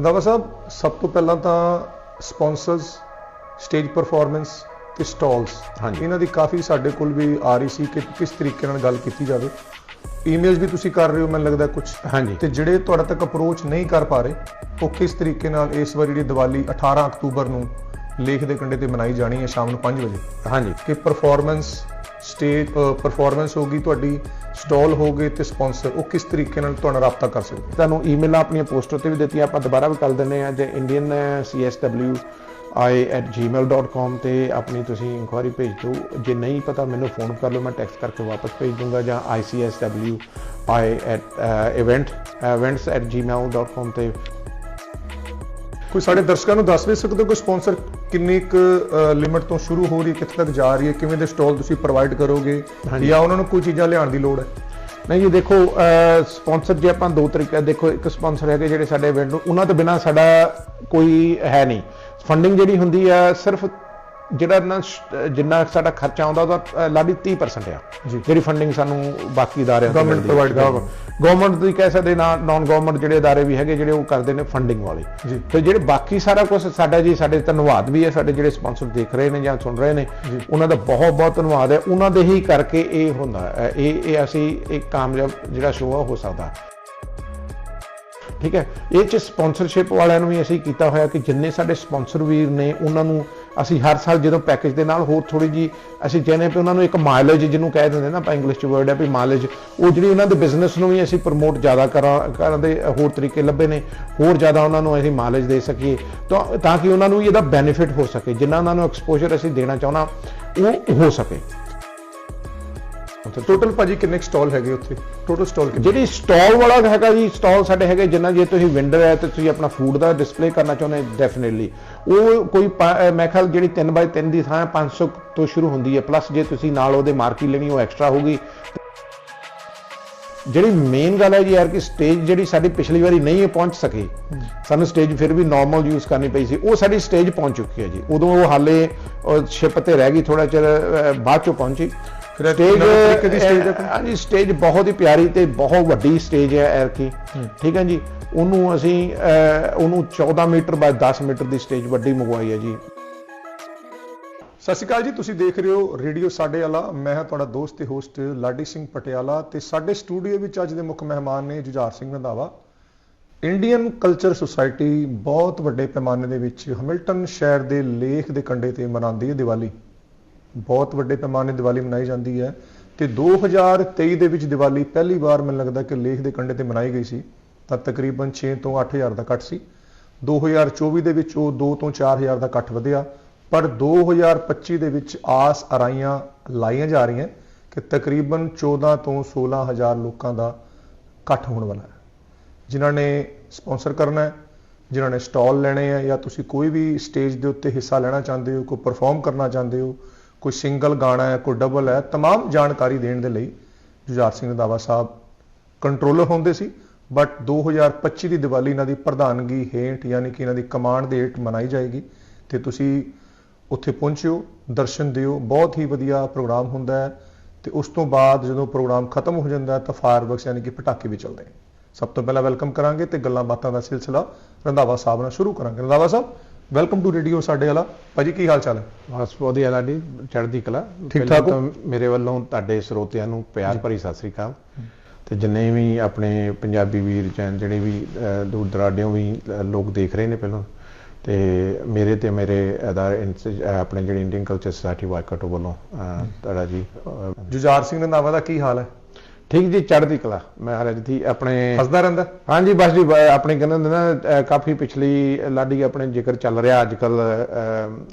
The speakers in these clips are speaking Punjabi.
ਰੰਧਾਵਾ ਸਾਹਿਬ ਸਭ ਤੋਂ ਪਹਿਲਾਂ ਤਾਂ ਸਪਾਂਸਰਸ ਸਟੇਜ ਪਰਫਾਰਮੈਂਸ ਤੇ ਸਟਾਲਸ ਹਾਂਜੀ। ਇਹਨਾਂ ਦੀ ਕਾਫੀ ਸਾਡੇ ਕੋਲ ਵੀ ਆ ਰਹੀ ਸੀ ਕਿ ਕਿਸ ਤਰੀਕੇ ਨਾਲ ਗੱਲ ਕੀਤੀ ਜਾਵੇ। ਈਮੇਲਸ ਵੀ ਤੁਸੀਂ ਕਰ ਰਹੇ ਹੋ ਮੈਨੂੰ ਲੱਗਦਾ ਕੁਝ ਹਾਂਜੀ। ਤੇ ਜਿਹੜੇ ਤੁਹਾਡੇ ਤੱਕ ਅਪਰੋਚ ਨਹੀਂ ਕਰ ਪਾ ਰਹੇ ਉਹ ਕਿਸ ਤਰੀਕੇ ਨਾਲ ਇਸ ਵਾਰੀ ਜਿਹੜੀ ਦੀਵਾਲੀ 18 ਅਕਤੂਬਰ ਨੂੰ ਲੇਖ ਦੇ ਕੰਢੇ ਤੇ ਮਨਾਈ ਜਾਣੀ ਹੈ ਸ਼ਾਮ ਨੂੰ 5 ਵਜੇ? ਹਾਂਜੀ। ਕਿ ਪਰਫਾਰਮੈਂਸ ਸਟੇਜ ਪਰਫਾਰਮੈਂਸ ਹੋਗੀ ਤੁਹਾਡੀ ਸਟਾਲ ਹੋਗੇ ਤੇ ਸਪਾਂਸਰ ਉਹ ਕਿਸ ਤਰੀਕੇ ਨਾਲ ਤੁਹਾਡਾ ਰਾਬਤਾ ਕਰ ਸਕਦੇ ਤੁਹਾਨੂੰ ਈਮੇਲਾਂ ਆਪਣੀਆਂ ਪੋਸਟਰ ਤੇ ਵੀ ਦਿੱਤੀਆਂ, ਆਪਾਂ ਦੁਬਾਰਾ ਵੀ ਕਰ ਦਿੰਦੇ ਆ ਜੇ ਇੰਡੀਅਨ CSW i@gmail.com ਤੇ ਆਪਣੀ ਤੁਸੀਂ ਇਨਕੁਆਇਰੀ ਭੇਜ ਦਿਓ। ਜੇ ਨਹੀਂ ਪਤਾ, ਮੈਨੂੰ ਫੋਨ ਕਰ ਲਓ, ਮੈਂ ਟੈਕਸਟ ਕਰਕੇ ਵਾਪਸ ਭੇਜ ਦੂੰਗਾ, ਜਾਂ icsw i@event events@gmail.com ਤੇ। ਕੋਈ ਸਾਡੇ ਦਰਸ਼ਕਾਂ ਨੂੰ ਦੱਸ ਵੀ ਸਕਦੇ ਹੋ, ਕੋਈ ਸਪਾਂਸਰ ਕਿੰਨੀ ਕੁ ਲਿਮਟ ਤੋਂ ਸ਼ੁਰੂ ਹੋ ਰਹੀ ਹੈ ਕਿੱਥੇ ਤੱਕ ਜਾ ਰਹੀ ਹੈ ਕਿਵੇਂ ਦੇ ਸਟਾਲ ਤੁਸੀਂ ਪ੍ਰੋਵਾਈਡ ਕਰੋਗੇ। ਜਾਂ ਉਹਨਾਂ ਨੂੰ ਕੋਈ ਚੀਜ਼ਾਂ ਲਿਆਉਣ ਦੀ ਲੋੜ ਹੈ? ਨਹੀਂ ਜੀ ਦੇਖੋ ਸਪਾਂਸਰ ਜੇ ਆਪਾਂ ਦੋ ਤਰੀਕੇ ਦੇਖੋ ਇੱਕ ਸਪਾਂਸਰ ਹੈਗੇ ਜਿਹੜੇ ਸਾਡੇ ਇਵੈਂਟ ਨੂੰ ਉਹਨਾਂ ਤੋਂ ਬਿਨਾ ਸਾਡਾ ਕੋਈ ਹੈ ਨਹੀਂ। ਫੰਡਿੰਗ ਜਿਹੜੀ ਹੁੰਦੀ ਆ ਸਿਰਫ ਜਿਹੜਾ ਨਾ ਜਿੰਨਾ ਸਾਡਾ ਖਰਚਾ ਆਉਂਦਾ ਉਹਦਾ ਲਾਡੀ 30% ਆ ਜੀ। ਜਿਹੜੀ ਫੰਡਿੰਗ ਸਾਨੂੰ ਬਾਕੀ ਅਦਾਰਿਆਂ ਤੋਂ provide ਕਰਦੀ ਗਵਰਨਮੈਂਟ ਦੀ ਕਹਿ ਸਕਦੇ ਨਾ ਨਾਨ ਗਵਰਨਮੈਂਟ ਜਿਹੜੇ ਅਦਾਰੇ ਵੀ ਹੈਗੇ ਜਿਹੜੇ ਉਹ ਕਰਦੇ ਨੇ ਫੰਡਿੰਗ ਵਾਲੇ ਜੀ। ਤੇ ਜਿਹੜੇ ਬਾਕੀ ਸਾਰਾ ਕੁਝ ਸਾਡਾ ਜੀ ਸਾਡੇ ਧੰਨਵਾਦ ਵੀ ਹੈ ਸਾਡੇ ਜਿਹੜੇ ਸਪਾਂਸਰ ਦੇਖ ਰਹੇ ਨੇ ਜਾਂ ਸੁਣ ਰਹੇ ਨੇ। ਉਹਨਾਂ ਦਾ ਬਹੁਤ ਬਹੁਤ ਧੰਨਵਾਦ ਹੈ ਉਹਨਾਂ ਦੇ ਹੀ ਕਰਕੇ ਇਹ ਹੁੰਦਾ। ਇਹ ਇਹ ਅਸੀਂ ਇੱਕ ਕਾਮਯਾਬ ਜਿਹੜਾ ਸ਼ੋਅ ਹੋ ਸਕਦਾ ਠੀਕ ਹੈ ਇਹ ਚ ਸਪਾਂਸਰਸ਼ਿਪ ਵਾਲਿਆਂ ਨੂੰ ਵੀ ਅਸੀਂ ਕੀਤਾ ਹੋਇਆ ਕਿ ਜਿੰਨੇ ਸਾਡੇ ਸਪਾਂਸਰ ਵੀਰ ਨੇ ਉਹਨਾਂ ਨੂੰ ਅਸੀਂ ਹਰ ਸਾਲ ਜਦੋਂ ਪੈਕੇਜ ਦੇ ਨਾਲ ਹੋਰ ਥੋੜੀ ਜੀ ਅਸੀਂ ਕਹਿੰਦੇ ਵੀ ਉਹਨਾਂ ਨੂੰ ਇੱਕ ਮਾਈਲੇਜ ਜਿਹਨੂੰ ਕਹਿ ਦਿੰਦੇ ਨਾ, ਆਪਾਂ ਇੰਗਲਿਸ਼ ਚ ਵਰਡ ਹੈ ਵੀ ਮਾਈਲੇਜ ਉਹ ਜਿਹੜੀ ਉਹਨਾਂ ਦੇ ਬਿਜ਼ਨਸ ਨੂੰ ਵੀ ਅਸੀਂ ਪ੍ਰਮੋਟ ਜ਼ਿਆਦਾ ਕਰਾਂ, ਕਰਨ ਦੇ ਹੋਰ ਤਰੀਕੇ ਲੱਭੇ ਨੇ, ਹੋਰ ਜ਼ਿਆਦਾ ਉਹਨਾਂ ਨੂੰ ਅਸੀਂ ਮਾਈਲੇਜ ਦੇ ਸਕੀਏ, ਤਾਂ ਤਾਂ ਕਿ ਉਹਨਾਂ ਨੂੰ ਵੀ ਇਹਦਾ ਬੈਨੀਫਿਟ ਹੋ ਸਕੇ, ਜਿੰਨਾ ਉਹਨਾਂ ਨੂੰ ਐਕਸਪੋਜ਼ਰ ਅਸੀਂ ਦੇਣਾ ਚਾਹੁੰਦਾ, ਉਹ ਹੋ ਸਕੇ। ਟੋਟਲ ਭਾਜੀ ਕਿੰਨੇ ਸਟਾਲ ਹੈਗੇ ਉੱਥੇ? ਟੋਟਲ ਸਟਾਲ ਕਿੰਨੇ? ਜਿਹੜੀ ਸਟਾਲ ਵਾਲਾ ਹੈਗਾ ਜੀ ਸਟਾਲ ਸਾਡੇ ਹੈਗੇ, ਜਿੰਨਾ ਜੇ ਤੁਸੀਂ ਵਿੰਡਰ ਹੈ ਤੇ ਤੁਸੀਂ ਆਪਣਾ ਫੂਡ ਦਾ ਡਿਸਪਲੇ ਕਰਨਾ ਚਾਹੁੰਦੇ ਡੈਫੀਨਿਟਲੀ ਉਹ ਕੋਈ ਮੈਂ ਖਿਆਲ ਜਿਹੜੀ 3x3 ਦੀ ਥਾਂ 500 ਤੋਂ ਸ਼ੁਰੂ ਹੁੰਦੀ ਹੈ। ਪਲੱਸ ਜੇ ਤੁਸੀਂ ਨਾਲ ਉਹਦੇ ਮਾਰਕੀ ਲੈਣੀ, ਉਹ ਐਕਸਟਰਾ ਹੋਗੀ ਜਿਹੜੀ ਮੇਨ ਗੱਲ ਹੈ ਜੀ ਯਾਰ ਕਿ ਸਟੇਜ ਜਿਹੜੀ ਸਾਡੀ ਪਿਛਲੀ ਵਾਰੀ ਨਹੀਂ ਪਹੁੰਚ ਸਕੀ, ਸਾਨੂੰ ਸਟੇਜ ਫਿਰ ਵੀ ਨਾਰਮਲ ਯੂਜ਼ ਕਰਨੀ ਪਈ ਸੀ। ਉਹ ਸਾਡੀ ਸਟੇਜ ਪਹੁੰਚ ਚੁੱਕੀ ਹੈ ਜੀ। ਉਦੋਂ ਉਹ ਹਾਲੇ ਸ਼ਿਪ ਤੇ ਰਹਿ ਗਈ ਥੋੜਾ ਚਿਰ ਬਾਅਦ ਚੋਂ ਪਹੁੰਚੀ। ਸਟੇਜ ਨਵੇਂ ਤਰੀਕੇ ਦੀ? ਹਾਂਜੀ ਸਟੇਜ ਬਹੁਤ ਹੀ ਪਿਆਰੀ ਤੇ ਬਹੁਤ ਵੱਡੀ ਸਟੇਜ ਹੈ ਐਰਕੀ ਠੀਕ ਹੈ ਜੀ? ਉਹਨੂੰ ਅਸੀਂ ਉਹਨੂੰ 14 ਮੀਟਰ ਬਾਈ 10 ਮੀਟਰ ਦੀ ਸਟੇਜ ਵੱਡੀ ਮੰਗਵਾਈ ਹੈ ਜੀ। ਸਤਿ ਸ਼੍ਰੀ ਅਕਾਲ ਜੀ ਤੁਸੀਂ ਦੇਖ ਰਹੇ ਹੋ ਰੇਡੀਓ ਸਾਡੇ ਵਾਲਾ। ਮੈਂ ਹਾਂ ਤੁਹਾਡਾ ਦੋਸਤ ਤੇ ਹੋਸਟ ਲਾਡੀ ਸਿੰਘ ਪਟਿਆਲਾ ਤੇ ਸਾਡੇ ਸਟੂਡੀਓ ਵਿੱਚ ਅੱਜ ਦੇ ਮੁੱਖ ਮਹਿਮਾਨ ਨੇ Jujhar Singh Randhawa. Indian culture society ਬਹੁਤ ਵੱਡੇ ਪੈਮਾਨੇ ਦੇ ਵਿੱਚ ਹਮਿਲਟਨ ਸ਼ਹਿਰ ਦੇ ਲੇਖ ਦੇ ਕੰਢੇ ਤੇ ਮਨਾਉਂਦੀ ਹੈ ਦੀਵਾਲੀ। ਬਹੁਤ ਵੱਡੇ ਪੈਮਾਨੇ ਦੀਵਾਲੀ ਮਨਾਈ ਜਾਂਦੀ ਹੈ ਤੇ 2023 ਦੇ ਵਿੱਚ ਦੀਵਾਲੀ ਪਹਿਲੀ ਵਾਰ ਮੈਨੂੰ ਲੱਗਦਾ ਕਿ ਲੇਖ ਦੇ ਕੰਢੇ ਤੇ ਮਨਾਈ ਗਈ ਸੀ, ਤਾਂ ਤਕਰੀਬਨ 6 ਤੋਂ 8000 ਦਾ ਇਕੱਠ ਸੀ। 2024 ਦੇ ਵਿੱਚ ਉਹ 2 ਤੋਂ 4000 ਦਾ ਇਕੱਠ ਵਧਿਆ, ਪਰ 2025 ਦੇ ਵਿੱਚ ਆਸ ਅਰਾਈਆਂ ਲਾਈਆਂ ਜਾ ਰਹੀਆਂ ਕਿ ਤਕਰੀਬਨ 14 ਤੋਂ 16000 ਲੋਕਾਂ ਦਾ ਇਕੱਠ ਹੋਣ ਵਾਲਾ ਹੈ। ਜਿਨ੍ਹਾਂ ਨੇ ਸਪਾਂਸਰ ਕਰਨਾ ਹੈ, ਜਿਨ੍ਹਾਂ ਨੇ ਸਟਾਲ ਲੈਣੇ ਆ ਜਾਂ ਤੁਸੀਂ ਕੋਈ ਵੀ ਸਟੇਜ ਦੇ ਉੱਤੇ ਹਿੱਸਾ ਲੈਣਾ ਚਾਹੁੰਦੇ ਹੋ, ਕੋਈ ਪਰਫਾਰਮ ਕਰਨਾ ਚਾਹੁੰਦੇ ਹੋ ਕੋਈ ਸਿੰਗਲ ਗਾਣਾ ਹੈ ਕੋਈ ਡਬਲ ਹੈ तमाम ਜਾਣਕਾਰੀ ਦੇਣ ਦੇ ਲਈ ਜੁਝਾਰ ਸਿੰਘ ਰੰਧਾਵਾ ਸਾਹਿਬ ਕੰਟਰੋਲਰ ਹੁੰਦੇ ਸੀ ਬਟ 2025 ਦੀ ਦੀਵਾਲੀ ਇਹਨਾਂ ਦੀ ਪ੍ਰਧਾਨਗੀ ਹੇਠ ਯਾਨੀ ਕਿ ਇਹਨਾਂ ਦੀ ਕਮਾਂਡ ਦੇ ਹੇਠ ਮਨਾਈ ਜਾਏਗੀ ਤੇ ਤੁਸੀਂ ਉੱਥੇ ਪਹੁੰਚਿਓ ਦਰਸ਼ਨ ਦਿਓ ਬਹੁਤ ਹੀ ਵਧੀਆ ਪ੍ਰੋਗਰਾਮ ਹੁੰਦਾ ਹੈ ਤੇ ਉਸ ਤੋਂ ਬਾਅਦ ਜਦੋਂ ਪ੍ਰੋਗਰਾਮ ਖਤਮ ਹੋ ਜਾਂਦਾ ਹੈ ਤਾਂ ਫਾਇਰਵਰਕਸ ਯਾਨੀ ਕਿ ਪਟਾਕੇ ਵੀ ਚੱਲਦੇ ਨੇ ਸਭ ਤੋਂ ਪਹਿਲਾਂ ਵੈਲਕਮ ਕਰਾਂਗੇ ਤੇ ਗੱਲਾਂ ਬਾਤਾਂ ਦਾ ਸਿਲਸਿਲਾ ਰੰਧਾਵਾ ਸਾਹਿਬ ਨਾਲ ਸ਼ੁਰੂ ਕਰਾਂਗੇ ਰੰਧਾਵਾ ਸਾਹਿਬ welcome to radio ਸਾਡੇ ਵਾਲਾ ਭਾਜੀ ਕੀ ਹਾਲ ਚਾਲ ਹੈ? ਬਸ ਵਧੀਆ ਲਾਡੀ ਚੜ੍ਹਦੀ ਕਲਾ। ਠੀਕ ਠਾਕ ਮੇਰੇ ਵੱਲੋਂ ਤੁਹਾਡੇ ਸਰੋਤਿਆਂ ਨੂੰ ਪਿਆਰ ਭਰੀ ਸਤਿ ਸ੍ਰੀ ਅਕਾਲ। ਤੇ ਜਿੰਨੇ ਵੀ ਆਪਣੇ ਪੰਜਾਬੀ ਵੀਰ ਜਾਂ ਜਿਹੜੇ ਵੀ ਦੂਰ ਦਰਾਡਿਓਂ ਵੀ ਲੋਕ ਦੇਖ ਰਹੇ ਨੇ ਪਹਿਲਾਂ ਤੇ ਮੇਰੇ ਤੇ ਮੇਰੇ ਅਦਾਰ ਆਪਣੇ ਜਿਹੜੇ ਇੰਡੀਅਨ ਕਲਚਰ ਸੁਸਾਇਟੀ ਵਾਈਕਾਟੋ ਵੱਲੋਂ ਤੁਹਾਡਾ ਜੀ ਜੁਝਾਰ ਸਿੰਘ ਰੰਧਾਵਾ ਦਾ ਕੀ ਹਾਲ ਹੈ? ਠੀਕ ਜੀ ਚੜ੍ਹਦੀ ਕਲਾ। ਮਹਾਰਾਜ ਦੀ ਆਪਣੇ ਹੱਸਦਾ ਰਹਿੰਦਾ? ਹਾਂਜੀ ਬਸ ਜੀ ਆਪਣੇ ਕਹਿੰਦੇ ਹੁੰਦੇ ਨਾ ਕਾਫੀ ਪਿਛਲੀ ਲਾਡੀ ਆਪਣੇ ਜ਼ਿਕਰ ਚੱਲ ਰਿਹਾ ਅੱਜ ਕੱਲ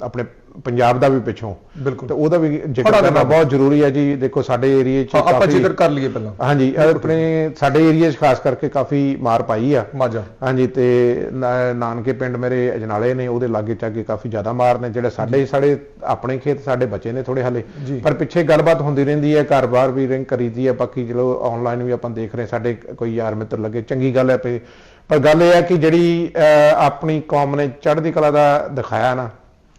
ਆਪਣੇ ਪੰਜਾਬ ਦਾ ਵੀ ਪਿੱਛੋਂ। ਬਿਲਕੁਲ। ਤੇ ਉਹਦਾ ਵੀ ਜ਼ਿਕਰ ਕਰਨਾ ਬਹੁਤ ਜ਼ਰੂਰੀ ਹੈ ਜੀ। ਦੇਖੋ ਸਾਡੇ ਏਰੀਏ 'ਚ ਹਾਂ, ਆਪਾਂ ਕਾਫੀ ਜ਼ਿਕਰ ਕਰ ਲਈਏ ਪਹਿਲਾਂ। ਹਾਂਜੀ ਆਪਣੇ ਸਾਡੇ ਏਰੀਏ 'ਚ ਖਾਸ ਕਰਕੇ ਕਾਫੀ ਮਾਰ ਪਾਈ ਆ। ਮਾਜਾ। ਹਾਂਜੀ ਤੇ ਨਾਨਕੇ ਪਿੰਡ ਮੇਰੇ ਅਜਨਾਲੇ ਨੇ ਉਹਦੇ ਲਾਗੇ ਚਾਗੇ ਕਾਫੀ ਜ਼ਿਆਦਾ ਮਾਰ ਨੇ ਜਿਹੜੇ ਸਾਡੇ ਸਾਡੇ ਆਪਣੇ ਖੇਤ ਸਾਡੇ ਬੱਚੇ ਨੇ ਥੋੜੇ ਹਾਲੇ। ਪਰ ਪਿੱਛੇ ਗੱਲਬਾਤ ਹੁੰਦੀ ਰਹਿੰਦੀ ਹੈ ਘਰ-ਬਾਰ ਵੀ ਰਿੰਗ ਕਰੀਦੀ ਹੈ ਬਾਕੀ ਚਲੋ ਆਨਲਾਈਨ ਵੀ ਆਪਾਂ ਦੇਖ ਰਹੇ ਸਾਡੇ ਕੋਈ ਯਾਰ ਮਿੱਤਰ ਲੱਗੇ ਚੰਗੀ ਗੱਲ ਹੈ ਪਰ ਗੱਲ ਇਹ ਹੈ ਕਿ ਜਿਹੜੀ ਆਪਣੀ ਕੌਮ ਨੇ ਚੜ੍ਹਦੀ ਕਲਾ ਦਾ ਦਿਖਾਇਆ ਨਾ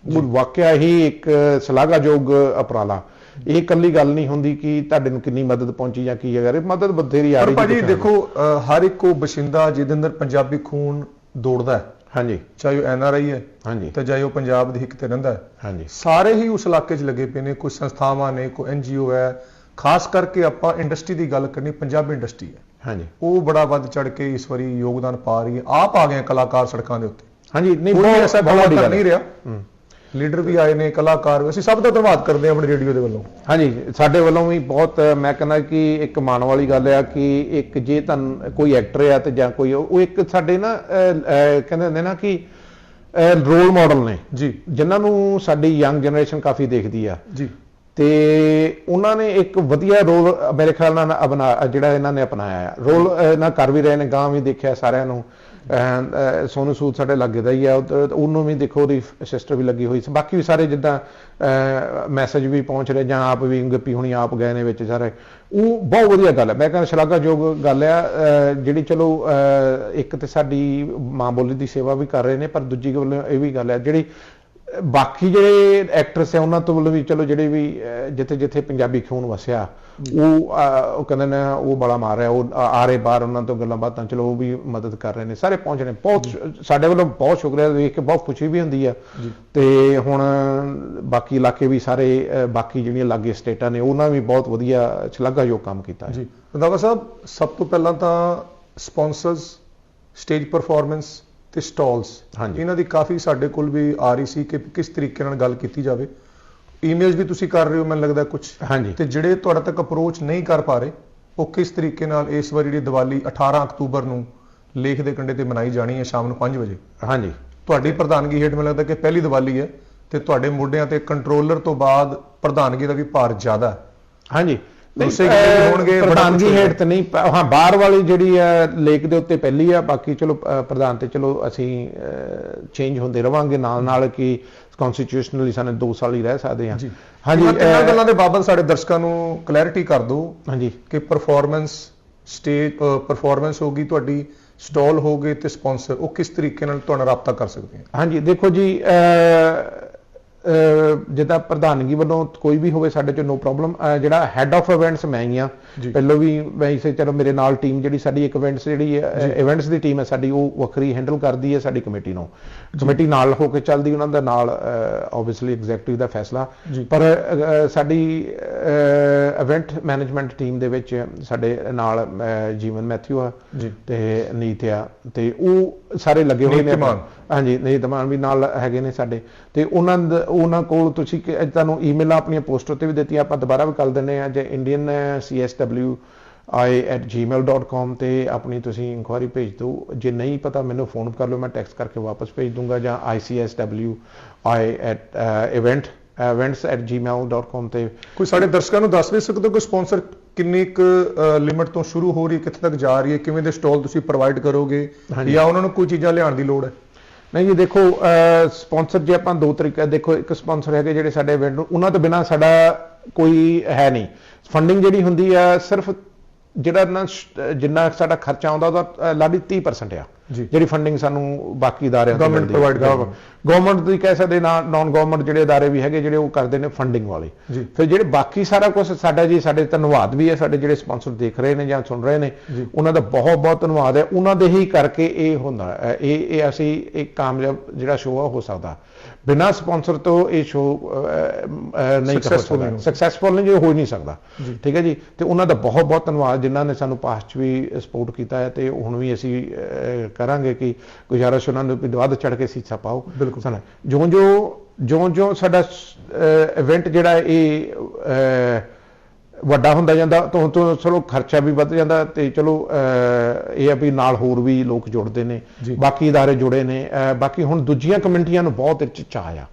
ਵਾਕਿਆ ਹੀ ਇੱਕ ਸ਼ਲਾਘਾਯੋਗ ਉਪਰਾਲਾ ਇਹ ਇਕੱਲੀ ਗੱਲ ਨਹੀਂ ਹੁੰਦੀ ਕਿ ਤੁਹਾਡੇ ਨੂੰ ਕਿੰਨੀ ਮਦਦ ਪਹੁੰਚੀ ਜਾਂ ਕੀ ਅਗਰ ਮਦਦ ਬਥੇਰੀ ਆ ਪਰ ਰਹੀ ਭਾਜੀ ਦਿਖਾਉਣ ਨੂੰ। ਦੇਖੋ ਹਰ ਇੱਕ ਉਹ ਬਸ਼ਿੰਦਾ ਜਿਹਦੇ ਅੰਦਰ ਪੰਜਾਬੀ ਖੂਨ ਦੌੜਦਾ ਹੈ। ਹਾਂਜੀ। ਚਾਹੇ ਉਹ ਐਨ ਆਰ ਆਈ ਹੈ ਹਾਂਜੀ। ਤੇ ਚਾਹੇ ਉਹ ਪੰਜਾਬ ਦੇ ਹਿੱਕ ਤੇ ਰਹਿੰਦਾ ਹੈ। ਹਾਂਜੀ। ਸਾਰੇ ਹੀ ਉਸ ਇਲਾਕੇ 'ਚ ਲੱਗੇ ਪਏ ਨੇ ਕੋਈ ਸੰਸਥਾਵਾਂ ਨੇ ਕੋਈ ਐਨਜੀਓ ਹੈ। ਖਾਸ ਕਰਕੇ ਆਪਾਂ ਇੰਡਸਟਰੀ ਦੀ ਗੱਲ ਕਰਨੀ ਪੰਜਾਬੀ ਇੰਡਸਟਰੀ ਹੈ। ਹਾਂਜੀ। ਉਹ ਬੜਾ ਵੱਧ ਚੜ ਕੇ ਇਸ ਵਾਰੀ ਯੋਗਦਾਨ ਪਾ ਰਹੀ ਹੈ। ਆਪ ਆ ਗਏ ਕਲਾਕਾਰ ਸੜਕਾਂ ਦੇ ਉੱਤੇ। ਹਾਂਜੀ ਨਹੀਂ ਬਹੁਤ ਐਸਾ ਗੱਲ ਨਹੀਂ। ਰਿਹਾ। ਹੂੰ। ਲੀਡਰ ਵੀ ਆਏ ਨੇ ਕਲਾਕਾਰ ਵੀ ਅਸੀਂ ਸਭ ਦਾ ਧੰਨਵਾਦ ਕਰਦੇ ਹਾਂ ਆਪਣੀ ਰੇਡੀਓ ਦੇ ਵੱਲੋਂ। ਹਾਂਜੀ ਸਾਡੇ ਵੱਲੋਂ ਵੀ ਬਹੁਤ ਮੈਂ ਕਹਿੰਦਾ ਕਿ ਇੱਕ ਮਾਣ ਵਾਲੀ ਗੱਲ ਆ ਕਿ ਇੱਕ ਜੇ ਤਾਂ ਕੋਈ ਐਕਟਰ ਆ ਤੇ ਜਾਂ ਕੋਈ ਉਹ ਇੱਕ ਸਾਡੇ ਨਾ ਕਹਿੰਦੇ ਹੁੰਦੇ ਨਾ ਕਿ ਰੋਲ ਮਾਡਲ ਨੇ। ਜੀ। ਜਿਨ੍ਹਾਂ ਨੂੰ ਸਾਡੀ ਯੰਗ ਜਨਰੇਸ਼ਨ ਕਾਫੀ ਦੇਖਦੀ ਆ। ਜੀ। ਤੇ ਉਹਨਾਂ ਨੇ ਇੱਕ ਵਧੀਆ ਰੋਲ ਮੇਰੇ ਖਿਆਲ ਨਾਲ ਅਪਣਾ ਜਿਹੜਾ ਇਹਨਾਂ ਨੇ ਅਪਣਾਇਆ ਰੋਲ ਇਹਨਾਂ ਕਰ ਵੀ ਰਹੇ ਨੇ ਗਾਂ ਵੀ ਦੇਖਿਆ ਸਾਰਿਆਂ ਨੂੰ। Uh, ਸੋਨੂ ਸੂਦ ਸਾਡੇ ਲੱਗੇ ਦਾ ਹੀ ਆ। ਉਹਨੂੰ ਵੀ ਦੇਖੋ ਉਹਦੀ ਸਿਸਟਰ ਵੀ ਲੱਗੀ ਹੋਈ ਸੀ। ਬਾਕੀ ਵੀ ਸਾਰੇ ਜਿੱਦਾਂ ਮੈਸੇਜ ਵੀ ਪਹੁੰਚ ਰਹੇ ਜਾਂ ਆਪ ਵੀ ਗੱਪੀ ਹੁਣੀ ਆਪ ਗਏ ਨੇ ਵਿੱਚ ਸਾਰੇ। ਉਹ ਬਹੁਤ ਵਧੀਆ ਗੱਲ ਹੈ ਮੈਂ ਕਹਿੰਦਾ ਸ਼ਲਾਘਾਯੋਗ ਗੱਲ ਆ। ਅਹ, ਜਿਹੜੀ ਚਲੋ ਅਹ, ਇੱਕ ਤੇ ਸਾਡੀ ਮਾਂ ਬੋਲੀ ਦੀ ਸੇਵਾ ਵੀ ਕਰ ਰਹੇ ਨੇ ਪਰ ਦੂਜੀ ਗੱਲ ਇਹ ਵੀ ਗੱਲ ਹੈ ਜਿਹੜੀ ਬਾਕੀ ਜਿਹੜੇ ਐਕਟਰਸ ਆ ਉਹਨਾਂ ਤੋਂ ਵੱਲੋਂ ਵੀ ਚਲੋ ਜਿਹੜੇ ਵੀ ਜਿੱਥੇ ਜਿੱਥੇ ਪੰਜਾਬੀ ਖੂਨ ਵਸਿਆ ਉਹ ਉਹ ਕਹਿੰਦੇ ਨੇ ਉਹ ਬੜਾ ਮਾਰ ਰਿਹਾ ਉਹ ਆ- ਆ ਰਹੇ ਬਾਹਰ ਉਹਨਾਂ ਤੋਂ ਗੱਲਾਂ ਬਾਤਾਂ ਚਲੋ ਉਹ ਵੀ ਮਦਦ ਕਰ ਰਹੇ ਨੇ ਸਾਰੇ ਪਹੁੰਚ ਰਹੇ ਨੇ। ਬਹੁਤ ਸਾਡੇ ਵੱਲੋਂ ਬਹੁਤ ਸ਼ੁਕਰੀਆ ਵੇਖ ਕੇ ਬਹੁਤ ਖੁਸ਼ੀ ਵੀ ਹੁੰਦੀ ਆ। ਤੇ ਹੁਣ ਬਾਕੀ ਇਲਾਕੇ ਵੀ ਸਾਰੇ ਬਾਕੀ ਜਿਹੜੀਆਂ ਲਾਗੇ ਸਟੇਟਾਂ ਨੇ ਉਹਨਾਂ ਵੀ ਬਹੁਤ ਵਧੀਆ ਸ਼ਲਾਘਾਯੋਗ ਕੰਮ ਕੀਤਾ ਜੀ। ਰੰਧਾਵਾ ਸਾਹਿਬ ਸਭ ਤੋਂ ਪਹਿਲਾਂ ਤਾਂ ਸਪਾਂਸਰਸ ਸਟੇਜ ਪਰਫਾਰਮੈਂਸ ਤੇ ਸਟਾਲਸ ਹਾਂਜੀ। ਇਹਨਾਂ ਦੀ ਕਾਫੀ ਸਾਡੇ ਕੋਲ ਵੀ ਆ ਰਹੀ ਸੀ ਕਿ ਕਿਸ ਤਰੀਕੇ ਨਾਲ ਗੱਲ ਕੀਤੀ ਜਾਵੇ। ਈਮੇਲਸ ਵੀ ਤੁਸੀਂ ਕਰ ਰਹੇ ਹੋ ਮੈਨੂੰ ਲੱਗਦਾ ਕੁਝ ਹਾਂਜੀ। ਤੇ ਜਿਹੜੇ ਤੁਹਾਡੇ ਤੱਕ ਅਪਰੋਚ ਨਹੀਂ ਕਰ ਪਾ ਰਹੇ ਉਹ ਕਿਸ ਤਰੀਕੇ ਨਾਲ ਇਸ ਵਾਰੀ ਜਿਹੜੀ ਦੀਵਾਲੀ 18 ਅਕਤੂਬਰ ਨੂੰ ਲੇਖ ਦੇ ਕੰਢੇ ਤੇ ਮਨਾਈ ਜਾਣੀ ਹੈ ਸ਼ਾਮ ਨੂੰ 5 ਵਜੇ? ਹਾਂਜੀ। ਤੁਹਾਡੀ ਪ੍ਰਧਾਨਗੀ ਹੇਠ ਮੈਨੂੰ ਲੱਗਦਾ ਕਿ ਪਹਿਲੀ ਦੀਵਾਲੀ ਹੈ ਤੇ ਤੁਹਾਡੇ ਮੋਢਿਆਂ ਤੇ ਕੰਟਰੋਲਰ ਤੋਂ ਬਾਅਦ ਪ੍ਰਧਾਨਗੀ ਦਾ ਵੀ ਭਾਰ ਜ਼ਿਆਦਾ ਹੈ। ਹਾਂਜੀ। ਵੀ ਅਹ, ਹੋਣਗੇ, ਪ੍ਰਧਾਨਗੀ। ਹੇਠ ਤੇ ਨਹੀਂ ਹਾਂ ਬਾਹਰ ਵਾਲੀ ਜਿਹੜੀ ਹੈ ਲੇਕ ਦੇ ਉੱਤੇ ਪਹਿਲੀ ਆ ਬਾਕੀ ਚਲੋ ਪ੍ਰਧਾਨ ਤੇ ਚਲੋ ਅਸੀਂ ਚੇਂਜ ਹੁੰਦੇ ਰਵਾਂਗੇ ਨਾਲ ਨਾਲ ਕਿ ਕਨਸਟੀਟਿਊਸ਼ਨਲੀ ਸਾਨੂੰ 2 ਸਾਲ ਹੀ ਰਹਿ ਸਕਦੇ ਹਾਂ ਹਾਂਜੀ ਇਹਨਾਂ ਗੱਲਾਂ ਦੇ ਬਾਬਤ ਸਾਡੇ ਦਰਸ਼ਕਾਂ ਨੂੰ ਕਲੈਰਿਟੀ ਕਰ ਦਿਓ ਹਾਂਜੀ। ਕਿ ਪਰਫਾਰਮੈਂਸ ਸਟੇਜ ਪਰਫਾਰਮੈਂਸ ਹੋਗੀ ਤੁਹਾਡੀ ਸਟਾਲ ਹੋਗੇ ਤੇ ਸਪਾਂਸਰ ਉਹ ਕਿਸ ਤਰੀਕੇ ਨਾਲ ਤੁਹਾਡਾ ਰਾਬਤਾ ਕਰ ਸਕਦੇ ਹੈ ਹਾਂਜੀ ਦੇਖੋ ਜੀ ਜਿੱਦਾਂ ਪ੍ਰਧਾਨਗੀ ਵੱਲੋਂ ਕੋਈ ਵੀ ਹੋਵੇ ਸਾਡੇ ਚ ਨੋ ਪ੍ਰੋਬਲਮ ਜਿਹੜਾ ਹੈੱਡ ਆਫ ਇਵੈਂਟਸ ਮੈਂ ਹੀ ਆ। ਪਹਿਲਾਂ ਵੀ ਮੈਂ ਇਸੇ ਚਲੋ ਮੇਰੇ ਨਾਲ ਟੀਮ ਜਿਹੜੀ ਸਾਡੀ ਇੱਕ ਇਵੈਂਟਸ ਜਿਹੜੀ ਇਵੈਂਟਸ ਦੀ ਟੀਮ ਹੈ ਸਾਡੀ ਉਹ ਵੱਖਰੀ ਹੈਂਡਲ ਕਰਦੀ ਹੈ ਸਾਡੀ ਕਮੇਟੀ ਨੂੰ। ਕਮੇਟੀ ਨਾਲ ਹੋ ਕੇ ਚੱਲਦੀ ਉਹਨਾਂ ਦਾ ਨਾਲ ਆਬਵੀਅਸਲੀ ਐਗਜ਼ੈਕਟਿਵ ਦਾ ਫੈਸਲਾ। ਪਰ ਸਾਡੀ ਇਵੈਂਟ ਮੈਨੇਜਮੈਂਟ ਟੀਮ ਦੇ ਵਿੱਚ ਸਾਡੇ ਨਾਲ ਜੀਵਨ ਮੈਥਿਊ ਆ ਤੇ ਨੀਤ ਆ ਤੇ ਉਹ ਸਾਰੇ ਲੱਗੇ ਹੋਏ ਨੇ। ਹਾਂਜੀ ਨੀਤ ਧਮਾਨ ਵੀ ਨਾਲ ਹੈਗੇ ਨੇ ਸਾਡੇ। ਤੇ ਉਹਨਾਂ ਉਹਨਾਂ ਕੋਲ ਤੁਸੀਂ ਕਿ- ਤੁਹਾਨੂੰ ਈਮੇਲਾਂ ਆਪਣੀਆਂ ਪੋਸਟ ਉੱਤੇ ਵੀ ਦਿੱਤੀਆਂ ਆਪਾਂ ਦੁਬਾਰਾ ਵੀ ਕਰ ਦਿੰਨੇ ਆ ਜੇ ਇੰਡੀਅਨ ਸੀਐਸਡਬਲਿਊ i@gmail.com ਤੇ ਆਪਣੀ ਤੁਸੀਂ ਇਨਕੁਆਰੀ ਭੇਜ ਦਿਓ। ਜੇ ਨਹੀਂ ਪਤਾ ਮੈਨੂੰ ਫੋਨ ਕਰ ਲਓ ਮੈਂ ਟੈਕਸਟ ਕਰਕੇ ਵਾਪਸ ਭੇਜ ਦੂੰਗਾ ਜਾਂ icswi event events@gmail.com ਤੇ ਕੋਈ ਸਾਡੇ ਦਰਸ਼ਕਾਂ ਨੂੰ ਦੱਸ ਵੀ ਸਕਦੇ ਹੋ ਕਿ ਸਪਾਂਸਰ ਕਿੰਨੀ ਕੁ ਲਿਮਟ ਤੋਂ ਸ਼ੁਰੂ ਹੋ ਰਹੀ ਹੈ ਕਿੱਥੇ ਤੱਕ ਜਾ ਰਹੀ ਹੈ ਕਿਵੇਂ ਦੇ ਸਟਾਲ ਤੁਸੀਂ ਪ੍ਰੋਵਾਈਡ ਕਰੋਗੇ। ਜਾਂ ਉਹਨਾਂ ਨੂੰ ਕੋਈ ਚੀਜ਼ਾਂ ਲਿਆਉਣ ਦੀ ਲੋੜ ਹੈ? ਨਹੀਂ ਜੀ ਦੇਖੋ ਸਪਾਂਸਰ ਜੇ ਆਪਾਂ ਦੋ ਤਰੀਕੇ ਦੇਖੋ ਇੱਕ ਸਪਾਂਸਰ ਹੈਗੇ ਜਿਹੜੇ ਸਾਡੇ ਇਵੈਂਟ ਨੂੰ ਉਹਨਾਂ ਤੋਂ ਬਿਨਾ ਸਾਡਾ ਕੋਈ ਹੈ ਨਹੀਂ। ਫੰਡਿੰਗ ਜਿਹੜੀ ਹੁੰਦੀ ਆ ਸਿਰਫ ਜਿਹੜਾ ਨਾ ਜਿੰਨਾ ਸਾਡਾ ਖਰਚਾ ਆਉਂਦਾ ਉਹਦਾ ਅਹ, ਲਾਡੀ 30% ਆ। ਜਿਹੜੀ ਫੰਡਿੰਗ ਸਾਨੂੰ ਬਾਕੀ ਅਦਾਰਿਆਂ ਤੋਂ provide ਕਰਦੀ ਹੈ। ਗਵਰਨਮੈਂਟ ਦੀ ਕਹਿ ਸਕਦੇ ਨਾ ਨਾਨ ਗਵਰਨਮੈਂਟ ਜਿਹੜੇ ਅਦਾਰੇ ਵੀ ਹੈਗੇ ਜਿਹੜੇ ਉਹ ਕਰਦੇ ਨੇ ਫੰਡਿੰਗ ਵਾਲੇ। ਫਿਰ ਜਿਹੜੇ ਬਾਕੀ ਸਾਰਾ ਕੁਝ ਸਾਡਾ ਜੀ ਸਾਡੇ ਧੰਨਵਾਦ ਵੀ ਹੈ ਸਾਡੇ ਜਿਹੜੇ ਸਪਾਂਸਰ ਦੇਖ ਰਹੇ ਨੇ ਜਾਂ ਸੁਣ ਰਹੇ ਨੇ। ਉਹਨਾਂ ਦਾ ਬਹੁਤ ਬਹੁਤ ਧੰਨਵਾਦ ਹੈ ਉਹਨਾਂ ਦੇ ਹੀ ਕਰਕੇ ਇਹ ਹੁੰਦਾ। ਇਹ ਇਹ ਅਸੀਂ ਇੱਕ ਕਾਮਯਾਬ ਜਿਹੜਾ ਸ਼ੋਅ ਹੋ ਸਕਦਾ ਬਿਨਾਂ ਸਪਾਂਸਰ ਤੋਂ ਇਹ ਸ਼ੋਅ ਨਹੀਂ ਹੋ ਸਕਸੈਸਫੁਲ ਨਹੀਂ ਹੋ ਹੀ ਨਹੀਂ ਸਕਦਾ। ਠੀਕ ਹੈ ਜੀ? ਤੇ ਉਹਨਾਂ ਦਾ ਬਹੁਤ ਬਹੁਤ ਧੰਨਵਾਦ ਜਿਨ੍ਹਾਂ ਨੇ ਸਾਨੂੰ ਪਾਸਟ ਵੀ ਸਪੋਰਟ ਕੀਤਾ ਹੈ ਤੇ ਹੁਣ ਵੀ ਅਸੀਂ ਕਰਾਂਗੇ ਕਿ ਗੁਜ਼ਾਰਿਸ਼ ਉਹਨਾਂ ਨੂੰ ਵੀ ਵੱਧ ਚੜ ਕੇ ਸੀਸਾ ਪਾਓ। ਬਿਲਕੁਲ। ਸਾਨੂੰ ਜਿਉਂ ਜਿਉਂ ਜਿਉਂ ਜਿਉਂ ਸਾਡਾ ਇਵੈਂਟ ਜਿਹੜਾ ਇਹ ਵੱਡਾ ਹੁੰਦਾ ਜਾਂਦਾ ਤੋਂ ਤੋਂ ਚਲੋ ਖਰਚਾ ਵੀ ਵੱਧ ਜਾਂਦਾ ਤੇ ਚਲੋ ਅਹ, ਇਹ ਆ ਵੀ ਨਾਲ ਹੋਰ ਵੀ ਲੋਕ ਜੁੜਦੇ ਨੇ ਜੀ। ਬਾਕੀ ادارے ਜੁੜੇ ਨੇ ਅਹ, ਬਾਕੀ ਹੁਣ ਦੂਜੀਆਂ ਕਮਿਊਨਿਟੀਆਂ ਨੂੰ ਬਹੁਤ ਇਹ 'ਚ ਚਾਅ ਆ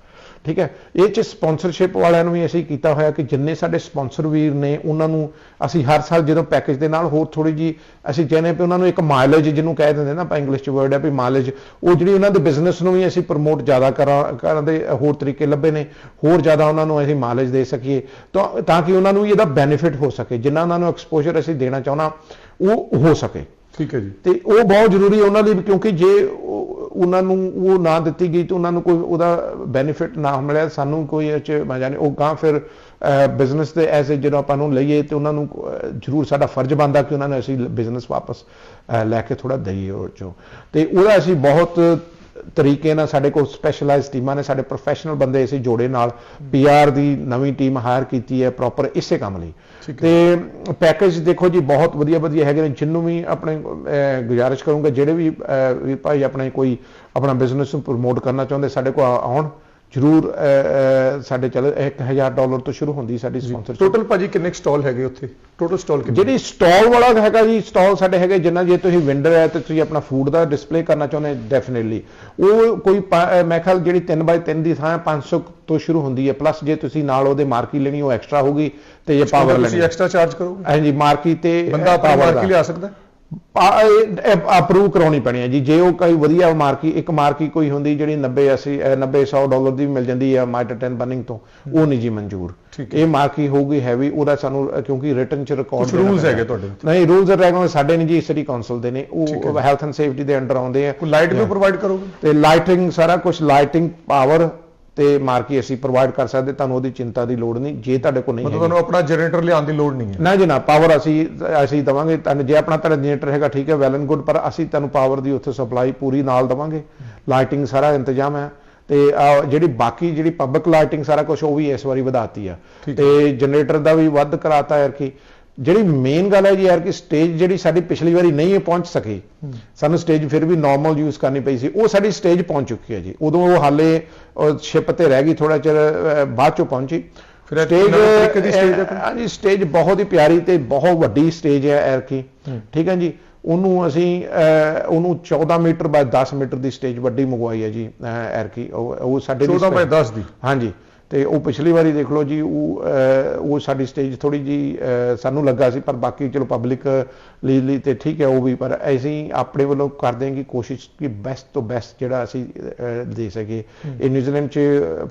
ਠੀਕ ਹੈ? ਇਹ ਚ ਸਪਾਂਸਰਸ਼ਿਪ ਵਾਲਿਆਂ ਨੂੰ ਵੀ ਅਸੀਂ ਕੀਤਾ ਹੋਇਆ ਕਿ ਜਿੰਨੇ ਸਾਡੇ ਸਪਾਂਸਰ ਵੀਰ ਨੇ, ਉਹਨਾਂ ਨੂੰ ਅਸੀਂ ਹਰ ਸਾਲ ਜਦੋਂ ਪੈਕੇਜ ਦੇ ਨਾਲ ਹੋਰ ਥੋੜੀ ਜੀ ਅਸੀਂ ਚਾਹੁੰਦੇ ਵੀ ਉਹਨਾਂ ਨੂੰ ਇੱਕ ਮਾਈਲੇਜ ਜਿਹਨੂੰ ਕਹਿ ਦਿੰਦੇ ਨਾ ਆਪਾਂ ਇੰਗਲਿਸ਼ ਚ ਵਰਡ ਹੈ ਵੀ ਮਾਈਲੇਜ ਉਹ ਜਿਹੜੀ ਉਹਨਾਂ ਦੇ ਬਿਜ਼ਨਸ ਨੂੰ ਵੀ ਅਸੀਂ ਪ੍ਰਮੋਟ ਜ਼ਿਆਦਾ ਕਰਾਂ ਕਰਨ ਦੇ ਹੋਰ ਤਰੀਕੇ ਲੱਭੇ ਨੇ, ਹੋਰ ਜ਼ਿਆਦਾ ਉਹਨਾਂ ਨੂੰ ਅਸੀਂ ਮਾਈਲੇਜ ਦੇ ਸਕੀਏ, ਤਾਂ ਤਾਂ ਕਿ ਉਹਨਾਂ ਨੂੰ ਵੀ ਇਹਦਾ ਬੈਨੀਫਿਟ ਹੋ ਸਕੇ, ਜਿੰਨਾ ਉਹਨਾਂ ਨੂੰ ਐਕਸਪੋਜ਼ਰ ਅਸੀਂ ਦੇਣਾ ਚਾਹੁੰਦਾ, ਉਹ ਹੋ ਸਕੇ। ਠੀਕ ਹੈ ਜੀ। ਤੇ ਉਹ ਬਹੁਤ ਜ਼ਰੂਰੀ ਹੈ ਉਹਨਾਂ ਲਈ ਕਿਉਂਕਿ ਜੇ ਉਹਨਾਂ ਨੂੰ ਉਹ ਨਾ ਦਿੱਤੀ ਗਈ, ਤਾਂ ਉਹਨਾਂ ਨੂੰ ਕੋਈ ਉਹਦਾ ਬੈਨੀਫਿਟ ਨਾ ਮਿਲਿਆ, ਸਾਨੂੰ ਕੋਈ ਇਹ ਚ ਮੈਂ ਨਹੀਂ ਉਹ ਗਾਂ ਫਿਰ ਬਿਜ਼ਨਸ ਦੇ ਐਜ਼ ਜਦੋਂ ਆਪਾਂ ਨੂੰ ਲਈਏ, ਤੇ ਉਹਨਾਂ ਨੂੰ ਜ਼ਰੂਰ ਸਾਡਾ ਫਰਜ਼ ਬਣਦਾ ਕਿ ਉਹਨਾਂ ਨੂੰ ਅਸੀਂ ਬਿਜ਼ਨਸ ਵਾਪਸ ਲੈ ਕੇ ਥੋੜਾ ਦਈਏ ਉਹ ਚੋਂ। ਤੇ ਉਹਦਾ ਅਸੀਂ ਬਹੁਤ ਤਰੀਕੇ ਨਾਲ ਸਾਡੇ ਕੋਲ ਸਪੈਸ਼ਲਾਈਜ਼ਡ ਟੀਮਾਂ ਨੇ ਸਾਡੇ ਪ੍ਰੋਫੈਸ਼ਨਲ ਬੰਦੇ ਅਸੀਂ ਜੋੜੇ ਨਾਲ ਪੀਆਰ ਦੀ ਨਵੀਂ ਟੀਮ ਹਾਇਰ ਕੀਤੀ ਹੈ ਪ੍ਰੋਪਰ ਇਸੇ ਕੰਮ ਲਈ। ਤੇ ਪੈਕੇਜ ਦੇਖੋ ਜੀ ਬਹੁਤ ਵਧੀਆ ਵਧੀਆ ਹੈਗੇ ਨੇ ਜਿੰਨੂੰ ਵੀ ਆਪਣੇ ਗੁਜ਼ਾਰਿਸ਼ ਕਰੂੰਗਾ ਜਿਹੜੇ ਵੀ ਅਹ, ਵੀ ਭਾਈ ਆਪਣੇ ਕੋਈ ਆਪਣਾ ਬਿਜ਼ਨਸ ਨੂੰ ਪ੍ਰਮੋਟ ਕਰਨਾ ਚਾਹੁੰਦੇ ਸਾਡੇ ਕੋਲ ਆਉਣ। ਜਰੂਰ ਸਾਡੇ ਚੱਲ 1000 ਡਾਲਰ ਤੋਂ ਸ਼ੁਰੂ ਹੁੰਦੀ ਸਾਡੀ ਸਪਾਂਸਰਸ਼ਿਪ ਟੋਟਲ ਭਾਜੀ ਕਿੰਨੇ ਸਟਾਲ ਹੈਗੇ ਉੱਥੇ? ਟੋਟਲ ਸਟਾਲ ਕਿੰਨੇ? ਜਿਹੜੀ ਸਟਾਲ ਵਾਲਾ ਹੈਗਾ ਜੀ ਸਟਾਲ ਸਾਡੇ ਹੈਗੇ ਜਿੰਨਾ ਜੇ ਤੁਸੀਂ ਵਿੰਡਰ ਹੈ ਤੇ ਤੁਸੀਂ ਆਪਣਾ ਫੂਡ ਦਾ ਡਿਸਪਲੇ ਕਰਨਾ ਚਾਹੁੰਦੇ ਡੈਫੀਨਿਟਲੀ ਉਹ ਕੋਈ ਮੈਂ ਖਿਆਲ ਜਿਹੜੀ 3x3 ਦੀ ਥਾਂ 500 ਤੋਂ ਸ਼ੁਰੂ ਹੁੰਦੀ ਹੈ। ਪਲੱਸ ਜੇ ਤੁਸੀਂ ਨਾਲ ਉਹਦੇ ਮਾਰਕੀ ਲੈਣੀ ਉਹ ਐਕਸਟਰਾ ਹੋਊਗੀ ਤੇ ਜੇ ਪਾਵਰ ਤੁਸੀਂ ਲੈਣੀ। ਐਕਸਟਰਾ ਚਾਰਜ ਕਰੋਗੇ? ਹਾਂਜੀ ਮਾਰਕੀ ਤੇ ਬੰਦਾ power ਮਾਰਕੀ। ਲਿਆ ਸਕਦਾ? ਹੈ? ਅਪਰੂਵ ਕਰਾਉਣੀ ਪੈਣੀ ਹੈ ਜੀ। ਜੇ ਉਹ ਕੋਈ ਵਧੀਆ ਮਾਰਕੀ ਇੱਕ ਮਾਰਕੀ ਕੋਈ ਹੁੰਦੀ ਜਿਹੜੀ 90 80 90 100 ਡਾਲਰ ਦੀ ਮਿਲ ਜਾਂਦੀ ਹੈ ਮਾਈਟਰ 10 ਬਰਨਿੰਗ ਤੋਂ ਉਹ ਨਹੀਂ ਜੀ ਮਨਜ਼ੂਰ। ਇਹ ਮਾਰਕੀ ਹੋਊਗੀ ਹੈਵੀ ਉਹਦਾ ਸਾਨੂੰ ਕਿਉਂਕਿ ਰਿਟਨ ਚ ਰਿਕਾਰਡ rules ਹੈਗੇ ਤੁਹਾਡੇ। ਨਹੀਂ ਰੂਲਸ ਐਂਡ ਰੈਗੂਲੇਸ਼ਨ ਸਾਡੇ ਨਹੀਂ ਜੀ ਸਿਟੀ ਕਾਉਂਸਲ ਦੇ ਨੇ। ਉਹ ਹੈਲਥ ਐਂਡ ਸੇਫਟੀ ਦੇ ਅੰਡਰ ਆਉਂਦੇ ਆ। ਕੋਈ ਲਾਈਟ ਵੀ ਪ੍ਰੋਵਾਈਡ ਕਰੋਗੇ? ਤੇ ਲਾਈਟਿੰਗ ਸਾਰਾ ਕੁਝ ਲਾਈਟਿੰਗ ਪਾਵਰ ਤੇ ਮਾਰਕੀ ਅਸੀਂ ਪ੍ਰੋਵਾਈਡ ਕਰ ਸਕਦੇ ਤੁਹਾਨੂੰ ਉਹਦੀ ਚਿੰਤਾ ਦੀ ਲੋੜ ਨਹੀਂ ਜੇ ਤੁਹਾਡੇ ਕੋਲ ਨਹੀਂ ਮਤਲਬ ਹੈ ਤੁਹਾਨੂੰ ਆਪਣਾ ਜਨਰੇਟਰ ਲਿਆਉਣ ਦੀ ਲੋੜ ਨਹੀਂ ਹੈ। ਨਾ ਜੀ ਨਾ ਪਾਵਰ ਅਸੀਂ ਅਸੀਂ ਦਵਾਂਗੇ ਤੁਹਾਨੂੰ ਜੇ ਆਪਣਾ ਤੁਹਾਡਾ ਜਨਰੇਟਰ ਹੈਗਾ ਠੀਕ ਹੈ ਵੈਲ ਐਂਡ ਗੁੱਡ ਪਰ ਅਸੀਂ ਤੁਹਾਨੂੰ ਪਾਵਰ ਦੀ ਉੱਥੇ ਸਪਲਾਈ ਪੂਰੀ ਨਾਲ ਦਵਾਂਗੇ। ਲਾਈਟਿੰਗ ਸਾਰਾ ਇੰਤਜ਼ਾਮ ਹੈ ਤੇ ਜਿਹੜੀ ਬਾਕੀ ਜਿਹੜੀ ਪਬਲਿਕ ਲਾਈਟਿੰਗ ਸਾਰਾ ਕੁਝ ਉਹ ਵੀ ਇਸ ਵਾਰੀ ਵਧਾਤੀ ਆ। ਤੇ ਜਨਰੇਟਰ ਦਾ ਵੀ ਵੱਧ ਕਰਾਤਾ ਯਾਰ ਕਿ ਜਿਹੜੀ ਮੇਨ ਗੱਲ ਹੈ ਜੀ ਯਾਰ ਕਿ ਸਟੇਜ ਜਿਹੜੀ ਸਾਡੀ ਪਿਛਲੀ ਵਾਰੀ ਨਹੀਂ ਪਹੁੰਚ ਸਕੀ ਸਾਨੂੰ ਸਟੇਜ ਫਿਰ ਵੀ ਨਾਰਮਲ ਯੂਜ਼ ਕਰਨੀ ਪਈ ਸੀ ਉਹ ਸਾਡੀ ਸਟੇਜ ਪਹੁੰਚ ਚੁੱਕੀ ਹੈ ਜੀ। ਉਦੋਂ ਉਹ ਹਾਲੇ ਸ਼ਿਪ ਤੇ ਰਹਿ ਗਈ ਥੋੜਾ ਚਿਰ ਬਾਅਦ ਚੋਂ ਪਹੁੰਚੀ। ਫਿਰ ਤਰੀਕੇ ਦੀ ਕੋਈ? ਹਾਂਜੀ ਸਟੇਜ ਬਹੁਤ ਹੀ ਪਿਆਰੀ ਤੇ ਬਹੁਤ ਵੱਡੀ ਸਟੇਜ ਹੈ ਐਰ ਕੀ। ਠੀਕ ਹੈ ਜੀ? ਉਹਨੂੰ ਅਸੀਂ ਉਹਨੂੰ 14 ਮੀਟਰ ਬਾਈ 10 ਮੀਟਰ ਦੀ ਸਟੇਜ ਵੱਡੀ ਮੰਗਵਾਈ ਹੈ ਜੀ ਐਰ ਕੀ ਉਹ ਸਾਡੇ ਲਈ 14 ਬਾਈ 10 ਦੀ? ਹਾਂਜੀ। ਤੇ ਉਹ ਪਿਛਲੀ ਵਾਰੀ ਦੇਖ ਲਓ ਜੀ ਉਹ ਉਹ ਸਾਡੀ ਸਟੇਜ ਥੋੜੀ ਜੀ ਸਾਨੂੰ ਲੱਗਾ ਸੀ ਪਰ ਬਾਕੀ ਚਲੋ ਪਬਲਿਕ ਲਈ ਲਈ ਤੇ ਠੀਕ ਹੈ ਉਹ ਵੀ ਪਰ ਅਸੀਂ ਆਪਣੇ ਵੱਲੋਂ ਕਰਦੇ ਹਾਂ ਕਿ ਕੋਸ਼ਿਸ਼ ਕਿ ਬੈਸਟ ਤੋਂ ਬੈਸਟ ਜਿਹੜਾ ਅਸੀਂ ਦੇ ਸਕੀਏ। ਇਹ ਨਿਊਜ਼ੀਲੈਂਡ 'ਚ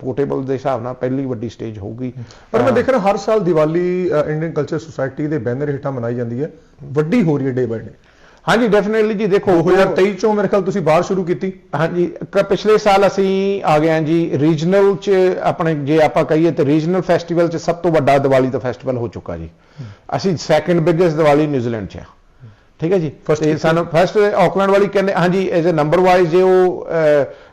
ਪੋਰਟੇਬਲ ਦੇ ਹਿਸਾਬ ਨਾਲ ਪਹਿਲੀ ਵੱਡੀ ਸਟੇਜ ਹੋਊਗੀ। ਪਰ ਮੈਂ ਦੇਖ ਰਿਹਾ ਹਰ ਸਾਲ ਦੀਵਾਲੀ ਇੰਡੀਅਨ ਕਲਚਰ ਸੁਸਾਇਟੀ ਦੇ ਬੈਨਰ ਹੇਠਾਂ ਮਨਾਈ ਜਾਂਦੀ ਹੈ। ਵੱਡੀ ਹੋ ਰਹੀ ਹੈ ਡੇ ਬਾਈ ਡੇ ਹਾਂਜੀ ਡੈਫੀਨਿਟਲੀ ਜੀ ਦੇਖੋ 2023 ਚੋਂ ਮੇਰੇ ਖਿਆਲ ਤੁਸੀਂ ਬਾਹਰ ਸ਼ੁਰੂ ਕੀਤੀ। ਹਾਂਜੀ ਪਿਛਲੇ ਸਾਲ ਅਸੀਂ ਆ ਗਏ ਹਾਂ ਜੀ ਰੀਜਨਲ ਚ ਆਪਣੇ ਜੇ ਆਪਾਂ ਕਹੀਏ ਤੇ ਰੀਜਨਲ ਫੈਸਟੀਵਲ ਚ ਸਭ ਤੋਂ ਵੱਡਾ ਦੀਵਾਲੀ ਦਾ ਫੈਸਟੀਵਲ ਹੋ ਚੁੱਕਾ ਜੀ। ਅਸੀਂ ਸੈਕੰਡ ਬਿਗੇਸਟ ਦੀਵਾਲੀ ਨਿਊਜ਼ੀਲੈਂਡ ਚ ਆ ਠੀਕ ਹੈ ਜੀ? ਤੇ? ਸਾਨੂੰ ਫਸਟ ਆਕਲੈਂਡ ਵਾਲੀ ਕਹਿੰਦੇ ਹਾਂਜੀ ਐਜ਼ ਅ ਨੰਬਰ ਵਾਈਜ਼ ਜੇ ਉਹ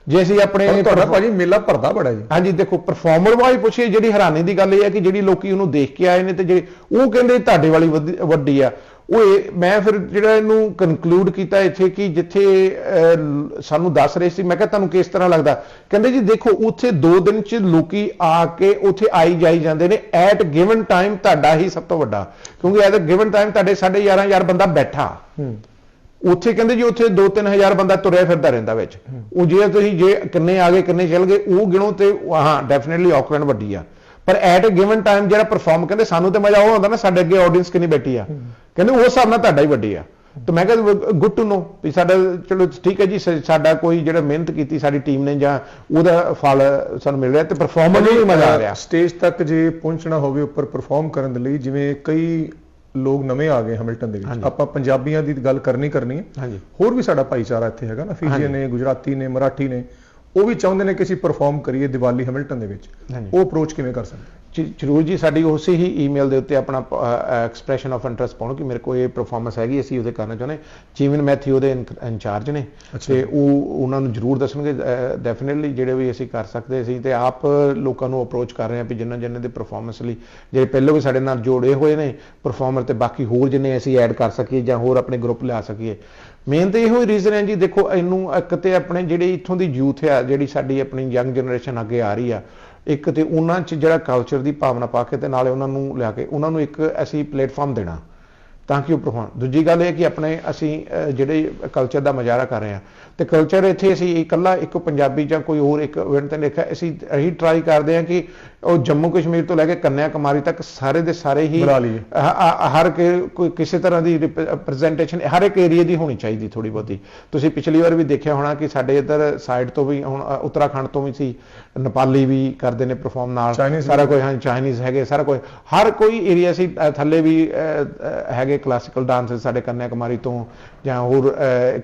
ਜੇ ਅਸੀਂ ਆਪਣੇ ਤੁਹਾਡਾ ਭਾਜੀ ਮੇਲਾ ਭਰਦਾ ਬੜਾ ਜੀ। ਹਾਂਜੀ ਦੇਖੋ ਪਰਫਾਰਮਰ ਵਾਈ ਪੁੱਛੀਏ ਜਿਹੜੀ ਹੈਰਾਨੀ ਦੀ ਗੱਲ ਇਹ ਹੈ ਕਿ ਜਿਹੜੀ ਲੋਕੀ ਉਹਨੂੰ ਦੇਖ ਕੇ ਆਏ ਨੇ ਤੇ ਜਿਹੜੇ ਉਹ ਕਹਿੰਦੇ ਤੁਹਾਡੇ ਵਾਲੀ ਵੱਡੀ ਆ। ਉਹ ਮੈਂ ਫਿਰ ਜਿਹੜਾ ਇਹਨੂੰ ਕਨਕਲੂਡ ਕੀਤਾ ਇੱਥੇ ਕਿ ਜਿੱਥੇ ਸਾਨੂੰ ਦੱਸ ਰਹੇ ਸੀ ਮੈਂ ਕਿਹਾ ਤੁਹਾਨੂੰ ਕਿਸ ਤਰ੍ਹਾਂ ਲੱਗਦਾ? ਕਹਿੰਦੇ ਜੀ ਦੇਖੋ ਉੱਥੇ 2 ਦਿਨ ਚ ਲੋਕੀ ਆ ਕੇ ਉੱਥੇ ਆਈ ਜਾਈ ਜਾਂਦੇ ਨੇ। ਐਟ ਗਿਵਨ ਟਾਈਮ ਤੁਹਾਡਾ ਹੀ ਸਭ ਤੋਂ ਵੱਡਾ। ਕਿਉਂਕਿ ਐਟ ਗਿਵਨ ਟਾਈਮ ਤੁਹਾਡੇ 11500 ਬੰਦਾ ਬੈਠਾ। ਉੱਥੇ ਕਹਿੰਦੇ ਜੀ ਉੱਥੇ 2-3000 ਬੰਦਾ ਤੁਰਿਆ ਫਿਰਦਾ ਰਹਿੰਦਾ ਵਿੱਚ। ਉਹ ਜੇ ਤੁਸੀਂ ਜੇ ਕਿੰਨੇ ਆ ਗਏ ਕਿੰਨੇ ਚੱਲ ਗਏ ਉਹ ਗਿਣੋ ਤੇ ਹਾਂ ਡੈਫੀਨਿਟਲੀ ਆਕਲੈਂਡ ਵੱਡੀ ਆ। ਪਰ ਐਟ ਅ ਗਿਵਨ ਟਾਈਮ ਜਿਹੜਾ ਪਰਫਾਰਮ ਕਹਿੰਦੇ ਸਾਨੂੰ ਤੇ ਮਜ਼ਾ ਉਹ ਆਉਂਦਾ ਨਾ ਸਾਡੇ ਅੱਗੇ ਆਡੀਅנס ਕਿੰਨੀ ਬੈਠੀ ਆ। ਕਹਿੰਦੇ ਉਸ ਹਿਸਾਬ ਨਾਲ ਤੁਹਾਡਾ ਹੀ ਵੱਡੀ ਆ। ਤੇ ਮੈਂ ਕਿਹਾ ਗੁੱਡ ਟੂ ਨੋ ਵੀ ਸਾਡਾ ਚਲੋ ਠੀਕ ਹੈ ਜੀ ਸਾਡਾ ਕੋਈ ਜਿਹੜਾ ਮਿਹਨਤ ਕੀਤੀ ਸਾਡੀ ਟੀਮ ਨੇ ਜਾਂ ਉਹਦਾ ਫਲ ਸਾਨੂੰ ਮਿਲ ਰਿਹਾ ਤੇ ਪਰਫਾਰਮਰ ਨੂੰ ਵੀ ਮਜ਼ਾ ਆ ਰਿਹਾ। ਸਟੇਜ ਤੱਕ ਜੇ ਪਹੁੰਚਣਾ ਹੋਵੇ ਉੱਪਰ ਪਰਫਾਰਮ ਕਰਨ ਦੇ ਲਈ ਜਿਵੇਂ ਕਈ ਲੋਕ ਨਵੇਂ ਆ ਗਏ ਹੈਮਿਲਟਨ ਦੇ ਵਿੱਚ। ਆਪਾਂ ਪੰਜਾਬੀਆਂ ਦੀ ਗੱਲ ਕਰਨੀ ਕਰਨੀ ਹੈ। ਹੋਰ ਵੀ ਸਾਡਾ ਭਾਈਚਾਰਾ ਇੱਥੇ ਹੈਗਾ ਨਾ ਫੀਜੀਅਨ ਨੇ ਗੁਜਰਾਤੀ ਨੇ ਮਰਾਠੀ ਨੇ ਉਹ ਵੀ ਚਾਹੁੰਦੇ ਨੇ ਕਿ ਅਸੀਂ ਪਰਫਾਰਮ ਕਰੀਏ ਦੀਵਾਲੀ ਹੈਮਿਲਟਨ ਦੇ ਵਿੱਚ। ਉਹ ਅਪਰੋਚ ਕਿਵੇਂ ਕਰ ਸਕਦੇ? ਜ਼ਰੂਰ ਜੀ ਸਾਡੀ ਉਸੇ ਹੀ ਈਮੇਲ ਦੇ ਉੱਤੇ ਆਪਣਾ ਐਕਸਪ੍ਰੈਸ਼ਨ ਆਫ ਇੰਟਰਸਟ ਪਾਉਣ ਕਿ ਮੇਰੇ ਕੋਲ ਇਹ ਪਰਫਾਰਮੈਂਸ ਹੈਗੀ ਅਸੀਂ ਉਹਦੇ ਕਰਨਾ ਚਾਹੁੰਦੇ ਜੀਵਨ ਮੈਥਿਊ ਉਹਦੇ ਇੰਚਾਰਜ ਨੇ। ਤੇ ਉਹ ਉਹਨਾਂ ਨੂੰ ਜ਼ਰੂਰ ਦੱਸਣਗੇ ਡੈਫੀਨਿਟਲੀ ਜਿਹੜੇ ਵੀ ਅਸੀਂ ਕਰ ਸਕਦੇ ਸੀ ਤੇ ਆਪ ਲੋਕਾਂ ਨੂੰ ਅਪਰੋਚ ਕਰ ਰਹੇ ਹਾਂ ਵੀ ਜਿਨ੍ਹਾਂ ਜਿਨ੍ਹਾਂ ਦੇ ਪਰਫਾਰਮੈਂਸ ਲਈ ਜਿਹੜੇ ਪਹਿਲਾਂ ਵੀ ਸਾਡੇ ਨਾਲ ਜੋੜੇ ਹੋਏ ਨੇ ਪਰਫਾਰਮਰ ਤੇ ਬਾਕੀ ਹੋਰ ਜਿੰਨੇ ਅਸੀਂ ਐਡ ਕਰ ਸਕੀਏ ਜਾਂ ਹੋਰ ਆਪਣੇ ਗਰੁੱਪ ਲਿਆ ਸਕੀਏ। ਮੇਨ ਤੇ ਇਹੋ ਹੀ ਰੀਜ਼ਨ ਹੈ ਜੀ ਦੇਖੋ ਇਹਨੂੰ ਇੱਕ ਤੇ ਆਪਣੇ ਜਿਹੜੇ ਇੱਥੋਂ ਦੀ ਯੂਥ ਆ ਜਿਹੜੀ ਸਾਡੀ ਆਪਣੀ ਯੰਗ ਜਨਰੇਸ਼ਨ ਅੱਗੇ ਆ ਰਹੀ ਆ ਇੱਕ ਤੇ ਉਹਨਾਂ 'ਚ ਜਿਹੜਾ ਕਲਚਰ ਦੀ ਭਾਵਨਾ ਪਾ ਕੇ ਤੇ ਨਾਲੇ ਉਹਨਾਂ ਨੂੰ ਲਿਆ ਕੇ, ਉਹਨਾਂ ਨੂੰ ਇੱਕ ਐਸੀ ਪਲੇਟਫਾਰਮ ਦੇਣਾ। ਤਾਂ ਕਿ ਉਹ ਪਰਫਾਰਮ ਦੂਜੀ ਗੱਲ ਇਹ ਕਿ ਆਪਣੇ ਅਸੀਂ ਅਹ, ਜਿਹੜੇ ਕਲਚਰ ਦਾ ਮਜ਼ਾਰਾ ਕਰ ਰਹੇ ਹਾਂ। ਤੇ ਕਲਚਰ ਇੱਥੇ ਅਸੀਂ ਇਕੱਲਾ ਇੱਕ ਪੰਜਾਬੀ ਜਾਂ ਕੋਈ ਹੋਰ ਇੱਕ ਇਵੈਂਟ ਤੇ ਲਿਖਿਆ ਅਸੀਂ ਇਹੀ ਟਰਾਈ ਕਰਦੇ ਹਾਂ ਕਿ ਉਹ ਜੰਮੂ ਕਸ਼ਮੀਰ ਤੋਂ ਲੈ ਕੇ ਕੰਨਿਆ ਕੁਮਾਰੀ ਤੱਕ ਸਾਰੇ ਦੇ ਸਾਰੇ ਹੀ ਹਰ ਕੋਈ ਕਿਸੇ ਤਰ੍ਹਾਂ ਦੀ ਰਿਪਰੈਜ਼ੈਂਟੇਸ਼ਨ ਹਰ ਇੱਕ ਏਰੀਆ ਦੀ ਹੋਣੀ ਚਾਹੀਦੀ ਥੋੜੀ ਬਹੁਤੀ। ਤੁਸੀਂ ਪਿਛਲੀ ਵਾਰ ਵੀ ਦੇਖਿਆ ਹੋਣਾ ਕਿ ਸਾਡੇ ਇੱਧਰ ਸਾਈਡ ਤੋਂ ਵੀ ਹੁਣ ਉੱਤਰਾਖੰਡ ਤੋਂ ਵੀ ਸੀ ਨੇਪਾਲੀ ਵੀ ਕਰਦੇ ਨੇ ਪਰਫਾਰਮ ਨਾਲ। ਸਾਰਾ ਕੋਈ ਹਾਂ ਚਾਈਨੀਜ਼ ਹੈਗੇ ਸਾਰਾ ਕੋਈ ਹਰ ਕੋਈ ਏਰੀਆ ਸੀ ਥੱਲੇ ਵੀ ਅ, ਹੈਗੇ ਕਲਾਸੀਕਲ ਡਾਂਸ ਸਾਡੇ ਕੰਨਿਆ ਕੁਮਾਰੀ ਤੋਂ ਜਾਂ ਹੋਰ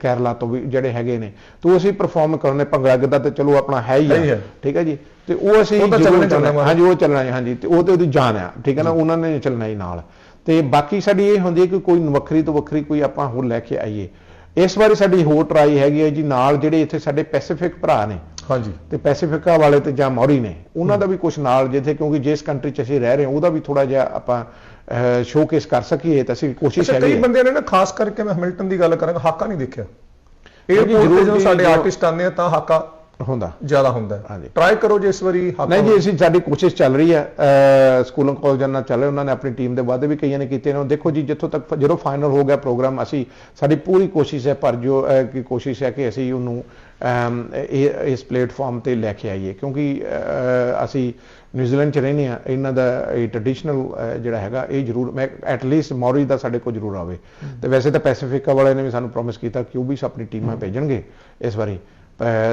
ਕੇਰਲਾ ਤੋਂ ਵੀ ਜਿਹੜੇ ਹੈਗੇ ਨੇ। ਤੋਂ ਅਸੀਂ ਪਰਫਾਰਮ ਕਰਨੇ ਭੰਗੜਾ ਗਿੱਧਾ ਤੇ ਚਲੋ ਆਪਣਾ ਹੈ ਹੀ ਆ। ਠੀਕ ਹੈ ਜੀ? ਤੇ ਉਹ ਅਸੀਂ ਜ਼ਰੂਰ ਚੱਲਣਾ। ਹਾਂਜੀ ਉਹ ਚੱਲਣਾ ਹੈ ਹਾਂਜੀ। ਤੇ ਉਹ ਤੇ ਉਹਦੀ ਜਾਨ ਆ। ਠੀਕ ਹੈ ਨਾ? ਉਹਨਾਂ ਨੇ ਚੱਲਣਾ ਹੀ ਨਾਲ। ਤੇ ਬਾਕੀ ਸਾਡੀ ਇਹ ਹੁੰਦੀ ਹੈ ਕਿ ਕੋਈ ਵੱਖਰੀ ਤੋਂ ਵੱਖਰੀ ਕੋਈ ਆਪਾਂ ਹੋਰ ਲੈ ਕੇ ਆਈਏ। ਇਸ ਵਾਰੀ ਸਾਡੀ ਹੋਰ ਟਰਾਈ ਹੈਗੀ ਹੈ ਜੀ ਨਾਲ ਜਿਹੜੇ ਇੱਥੇ ਸਾਡੇ ਪੈਸੀਫਿਕ ਭਰਾ ਨੇ ਹਾਂਜੀ। ਤੇ ਪੈਸੀਫਿਕਾ ਵਾਲੇ ਤੇ ਜਾਂ ਮੌਰੀ ਨੇ ਉਹਨਾਂ ਦਾ ਵੀ ਕੁਝ ਨਾਲ ਜਿੱਥੇ ਕਿਉਂਕਿ ਜਿਸ ਕੰਟਰੀ 'ਚ ਅਸੀਂ ਰਹਿ ਰਹੇ ਹਾਂ ਉਹਦਾ ਵੀ ਥੋੜਾ ਜਿਹਾ ਆਪਾਂ ਸ਼ੋਕੇਸ ਕਰ ਸਕੀਏ ਤਾਂ ਅਸੀਂ ਕੋਸ਼ਿਸ਼ ਹੈਗੀ ਕਈ ਹੈ। ਬੰਦਿਆਂ ਨੇ ਨਾ ਖਾਸ ਕਰਕੇ ਮੈਂ ਹੈਮਿਲਟਨ ਦੀ ਗੱਲ ਕਰਾਂਗਾ ਹਾਕਾ ਨਹੀਂ ਦੇਖਿਆ। ਇਹ ਜ਼ਰੂਰ ਜਦੋਂ ਸਾਡੇ ਆਰਟਿਸਟ ਆਉਂਦੇ ਆ ਤਾਂ ਹਾਕਾ ਹੁੰਦਾ। ਜ਼ਿਆਦਾ ਹੁੰਦਾ ਹੈ। ਹਾਂਜੀ। ਟਰਾਈ ਕਰੋ ਜੇ ਇਸ ਵਾਰੀ ਹਾਕਾ ਨਹੀਂ ਜੀ ਅਸੀਂ ਸਾਡੀ ਕੋਸ਼ਿਸ਼ ਚੱਲ ਰਹੀ ਹੈ ਸਕੂਲਾਂ ਕਾਲਜਾਂ ਨਾਲ ਚੱਲ ਰਹੇ ਉਹਨਾਂ ਨੇ ਆਪਣੀ ਟੀਮ ਦੇ ਵਾਅਦੇ ਵੀ ਕਈਆਂ ਨੇ ਕੀਤੇ ਨੇ। ਦੇਖੋ ਜੀ ਜਿੱਥੋਂ ਤੱਕ ਜਦੋਂ ਫਾਈਨਲ ਹੋ ਗਿਆ ਪ੍ਰੋਗਰਾਮ ਅਸੀਂ ਸਾਡੀ ਪੂਰੀ ਕੋਸ਼ਿਸ਼ ਹੈ ਪਰ ਜੋ ਕੀ ਕੋਸ਼ਿਸ਼ ਹੈ ਕਿ ਅਸੀਂ ਉਹਨੂੰ ਇਸ ਪਲੇਟਫਾਰਮ ਤੇ ਲੈ ਕੇ ਆਈਏ। ਕਿਉਂਕਿ ਅਸੀਂ ਨਿਊਜ਼ੀਲੈਂਡ ਚ ਰਹਿੰਦੇ ਆ ਇਹਨਾਂ ਦਾ ਇਹ ਟ੍ਰੈਡੀਸ਼ਨਲ ਜਿਹੜਾ ਹੈਗਾ ਇਹ ਜ਼ਰੂਰ ਮੈਂ ਐਟ ਲੀਸਟ ਮੌਰੀ ਦਾ ਸਾਡੇ ਕੋਲ ਜ਼ਰੂਰ ਆਵੇ। ਤੇ ਵੈਸੇ ਤਾਂ ਪੈਸੀਫਿਕਾ ਵਾਲਿਆਂ ਨੇ ਵੀ ਸਾਨੂੰ ਪ੍ਰੋਮਿਸ ਕੀਤਾ ਕਿ ਉਹ ਵੀ ਆਪਣੀ ਟੀਮਾਂ ਭੇਜਣਗੇ ਇਸ ਵਾਰੀ।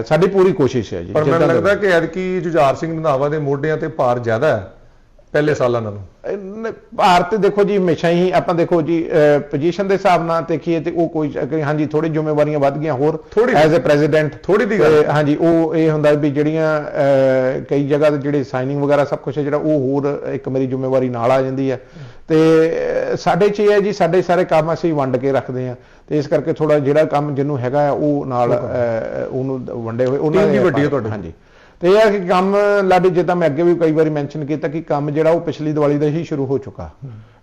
ਸਾਡੀ ਪੂਰੀ ਕੋਸ਼ਿਸ਼ ਹੈ ਜੀ ਪਰ ਮੈਨੂੰ ਲੱਗਦਾ ਕਿ ਐਤਕੀ ਜੁਝਾਰ ਸਿੰਘ ਰੰਧਾਵਾ ਦੇ ਮੋਢਿਆਂ ਤੇ ਭਾਰ ਜ਼ਿਆਦਾ ਹੈ। ਪਹਿਲੇ ਸਾਲਾਂ ਨਾਲੋਂ? ਭਾਰਤ ਦੇਖੋ ਜੀ ਹਮੇਸ਼ਾ ਹੀ ਆਪਾਂ ਦੇਖੋ ਜੀ ਪੋਜੀਸ਼ਨ ਦੇ ਹਿਸਾਬ ਨਾਲ ਦੇਖੀਏ ਤੇ ਉਹ ਕੋਈ ਹਾਂਜੀ ਥੋੜੀ ਜ਼ਿੰਮੇਵਾਰੀਆਂ ਵੱਧ ਗਈਆਂ ਹੋਰ ਐਜ਼ ਅ ਪ੍ਰੈਜ਼ੀਡੈਂਟ ਥੋੜ੍ਹੀ ਦੀ ਗੱਲ। ਹਾਂਜੀ ਉਹ ਇਹ ਹੁੰਦਾ ਵੀ ਜਿਹੜੀਆਂ ਕਈ ਜਗ੍ਹਾ ਤੇ ਜਿਹੜੇ ਸਾਈਨਿੰਗ ਵਗੈਰਾ ਸਭ ਕੁਝ ਹੈ ਜਿਹੜਾ ਉਹ ਹੋਰ ਇੱਕ ਮੇਰੀ ਜ਼ਿੰਮੇਵਾਰੀ ਨਾਲ ਆ ਜਾਂਦੀ ਹੈ। ਤੇ ਸਾਡੇ 'ਚ ਇਹ ਹੈ ਜੀ ਸਾਡੇ ਸਾਰੇ ਕੰਮ ਅਸੀਂ ਵੰਡ ਕੇ ਰੱਖਦੇ ਆ ਤੇ ਇਸ ਕਰਕੇ ਥੋੜਾ ਜਿਹੜਾ ਕੰਮ ਜਿਹਨੂੰ ਹੈਗਾ ਉਹ ਨਾਲ ਉਹਨੂੰ ਵੰਡੇ ਹੋਏ ਵੀ ਦੇ ਵੱਡੀ ਹੈ ਤੁਹਾਡੀ। ਹਾਂਜੀ। ਇਹ ਹੈ ਕਿ ਕੰਮ ਲਾਡੀ ਜਿੱਦਾਂ ਮੈਂ ਅੱਗੇ ਵੀ ਕਈ ਵਾਰੀ ਮੈਂਸ਼ਨ ਕੀਤਾ ਕਿ ਕੰਮ ਜਿਹੜਾ ਉਹ ਪਿਛਲੀ ਦੀਵਾਲੀ ਦਾ ਹੀ ਸ਼ੁਰੂ ਹੋ ਚੁੱਕਾ।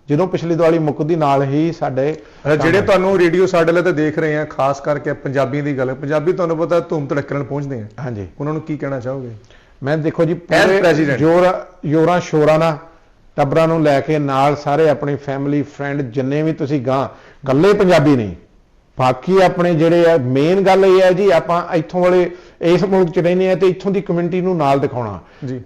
ਜਦੋਂ ਪਿਛਲੀ ਦੀਵਾਲੀ ਮੁੱਕਦੀ ਨਾਲ ਹੀ ਸਾਡੇ ਜਿਹੜੇ ਤੁਹਾਨੂੰ ਰੇਡੀਓ ਸਾਡੇ ਲਈ ਤੇ ਦੇਖ ਰਹੇ ਆ ਖਾਸ ਕਰਕੇ ਪੰਜਾਬੀ ਦੀ ਗੱਲ ਪੰਜਾਬੀ ਤੁਹਾਨੂੰ ਪਤਾ ਧੂਮ ਧੜਕਣ ਨਾਲ ਪਹੁੰਚਦੇ ਆ। ਹਾਂਜੀ। ਉਹਨਾਂ ਨੂੰ ਕੀ ਕਹਿਣਾ ਚਾਹੋਗੇ? ਮੈਂ ਦੇਖੋ ਜੀ president. ਜੋਰ ਯੋਰਾਂ ਸ਼ੋਰਾਂ ਨਾਲ ਟੱਬਰਾਂ ਨੂੰ ਲੈ ਕੇ ਨਾਲ ਸਾਰੇ ਆਪਣੀ ਫੈਮਿਲੀ ਫਰੈਂਡ ਜਿੰਨੇ ਵੀ ਤੁਸੀਂ ਗਾਂ ਕੱਲੇ ਪੰਜਾਬੀ ਨਹੀਂ ਬਾਕੀ ਆਪਣੇ ਜਿਹੜੇ ਆ ਮੇਨ ਗੱਲ ਇਹ ਹੈ ਜੀ ਆਪਾਂ ਇੱਥੋਂ ਵਾਲੇ ਇਸ ਮੁਲਕ 'ਚ ਰਹਿੰਦੇ ਆ ਤੇ ਇੱਥੋਂ ਦੀ ਕਮਿਊਨਿਟੀ ਨੂੰ ਨਾਲ ਦਿਖਾਉਣਾ। ਜੀ।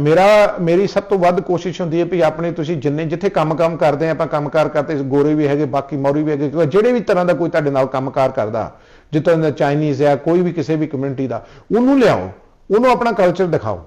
ਮੇਰਾ ਮੇਰੀ ਸਭ ਤੋਂ ਵੱਧ ਕੋਸ਼ਿਸ਼ ਹੁੰਦੀ ਹੈ ਵੀ ਆਪਣੇ ਤੁਸੀਂ ਜਿੰਨੇ ਜਿੱਥੇ ਕੰਮ-ਕੰਮ ਕਰਦੇ ਆ ਆਪਾਂ ਕੰਮਕਾਰ ਕਰਦੇ ਗੋਰੇ ਵੀ ਹੈਗੇ ਬਾਕੀ ਮੌਰੀ ਵੀ ਹੈਗੇ ਕਿਉਂਕਿ ਜਿਹੜੇ ਵੀ ਤਰ੍ਹਾਂ ਦਾ ਕੋਈ ਤੁਹਾਡੇ ਨਾਲ ਕੰਮਕਾਰ ਕਰਦਾ ਜਿੱਦਾਂ ਦਾ ਚਾਈਨੀਜ਼ ਆ ਕੋਈ ਵੀ ਕਿਸੇ ਵੀ ਕਮਿਊਨਿਟੀ ਦਾ ਉਹਨੂੰ ਲਿਆਓ ਉਹਨੂੰ ਆਪਣਾ ਕਲਚਰ ਦਿਖਾਓ।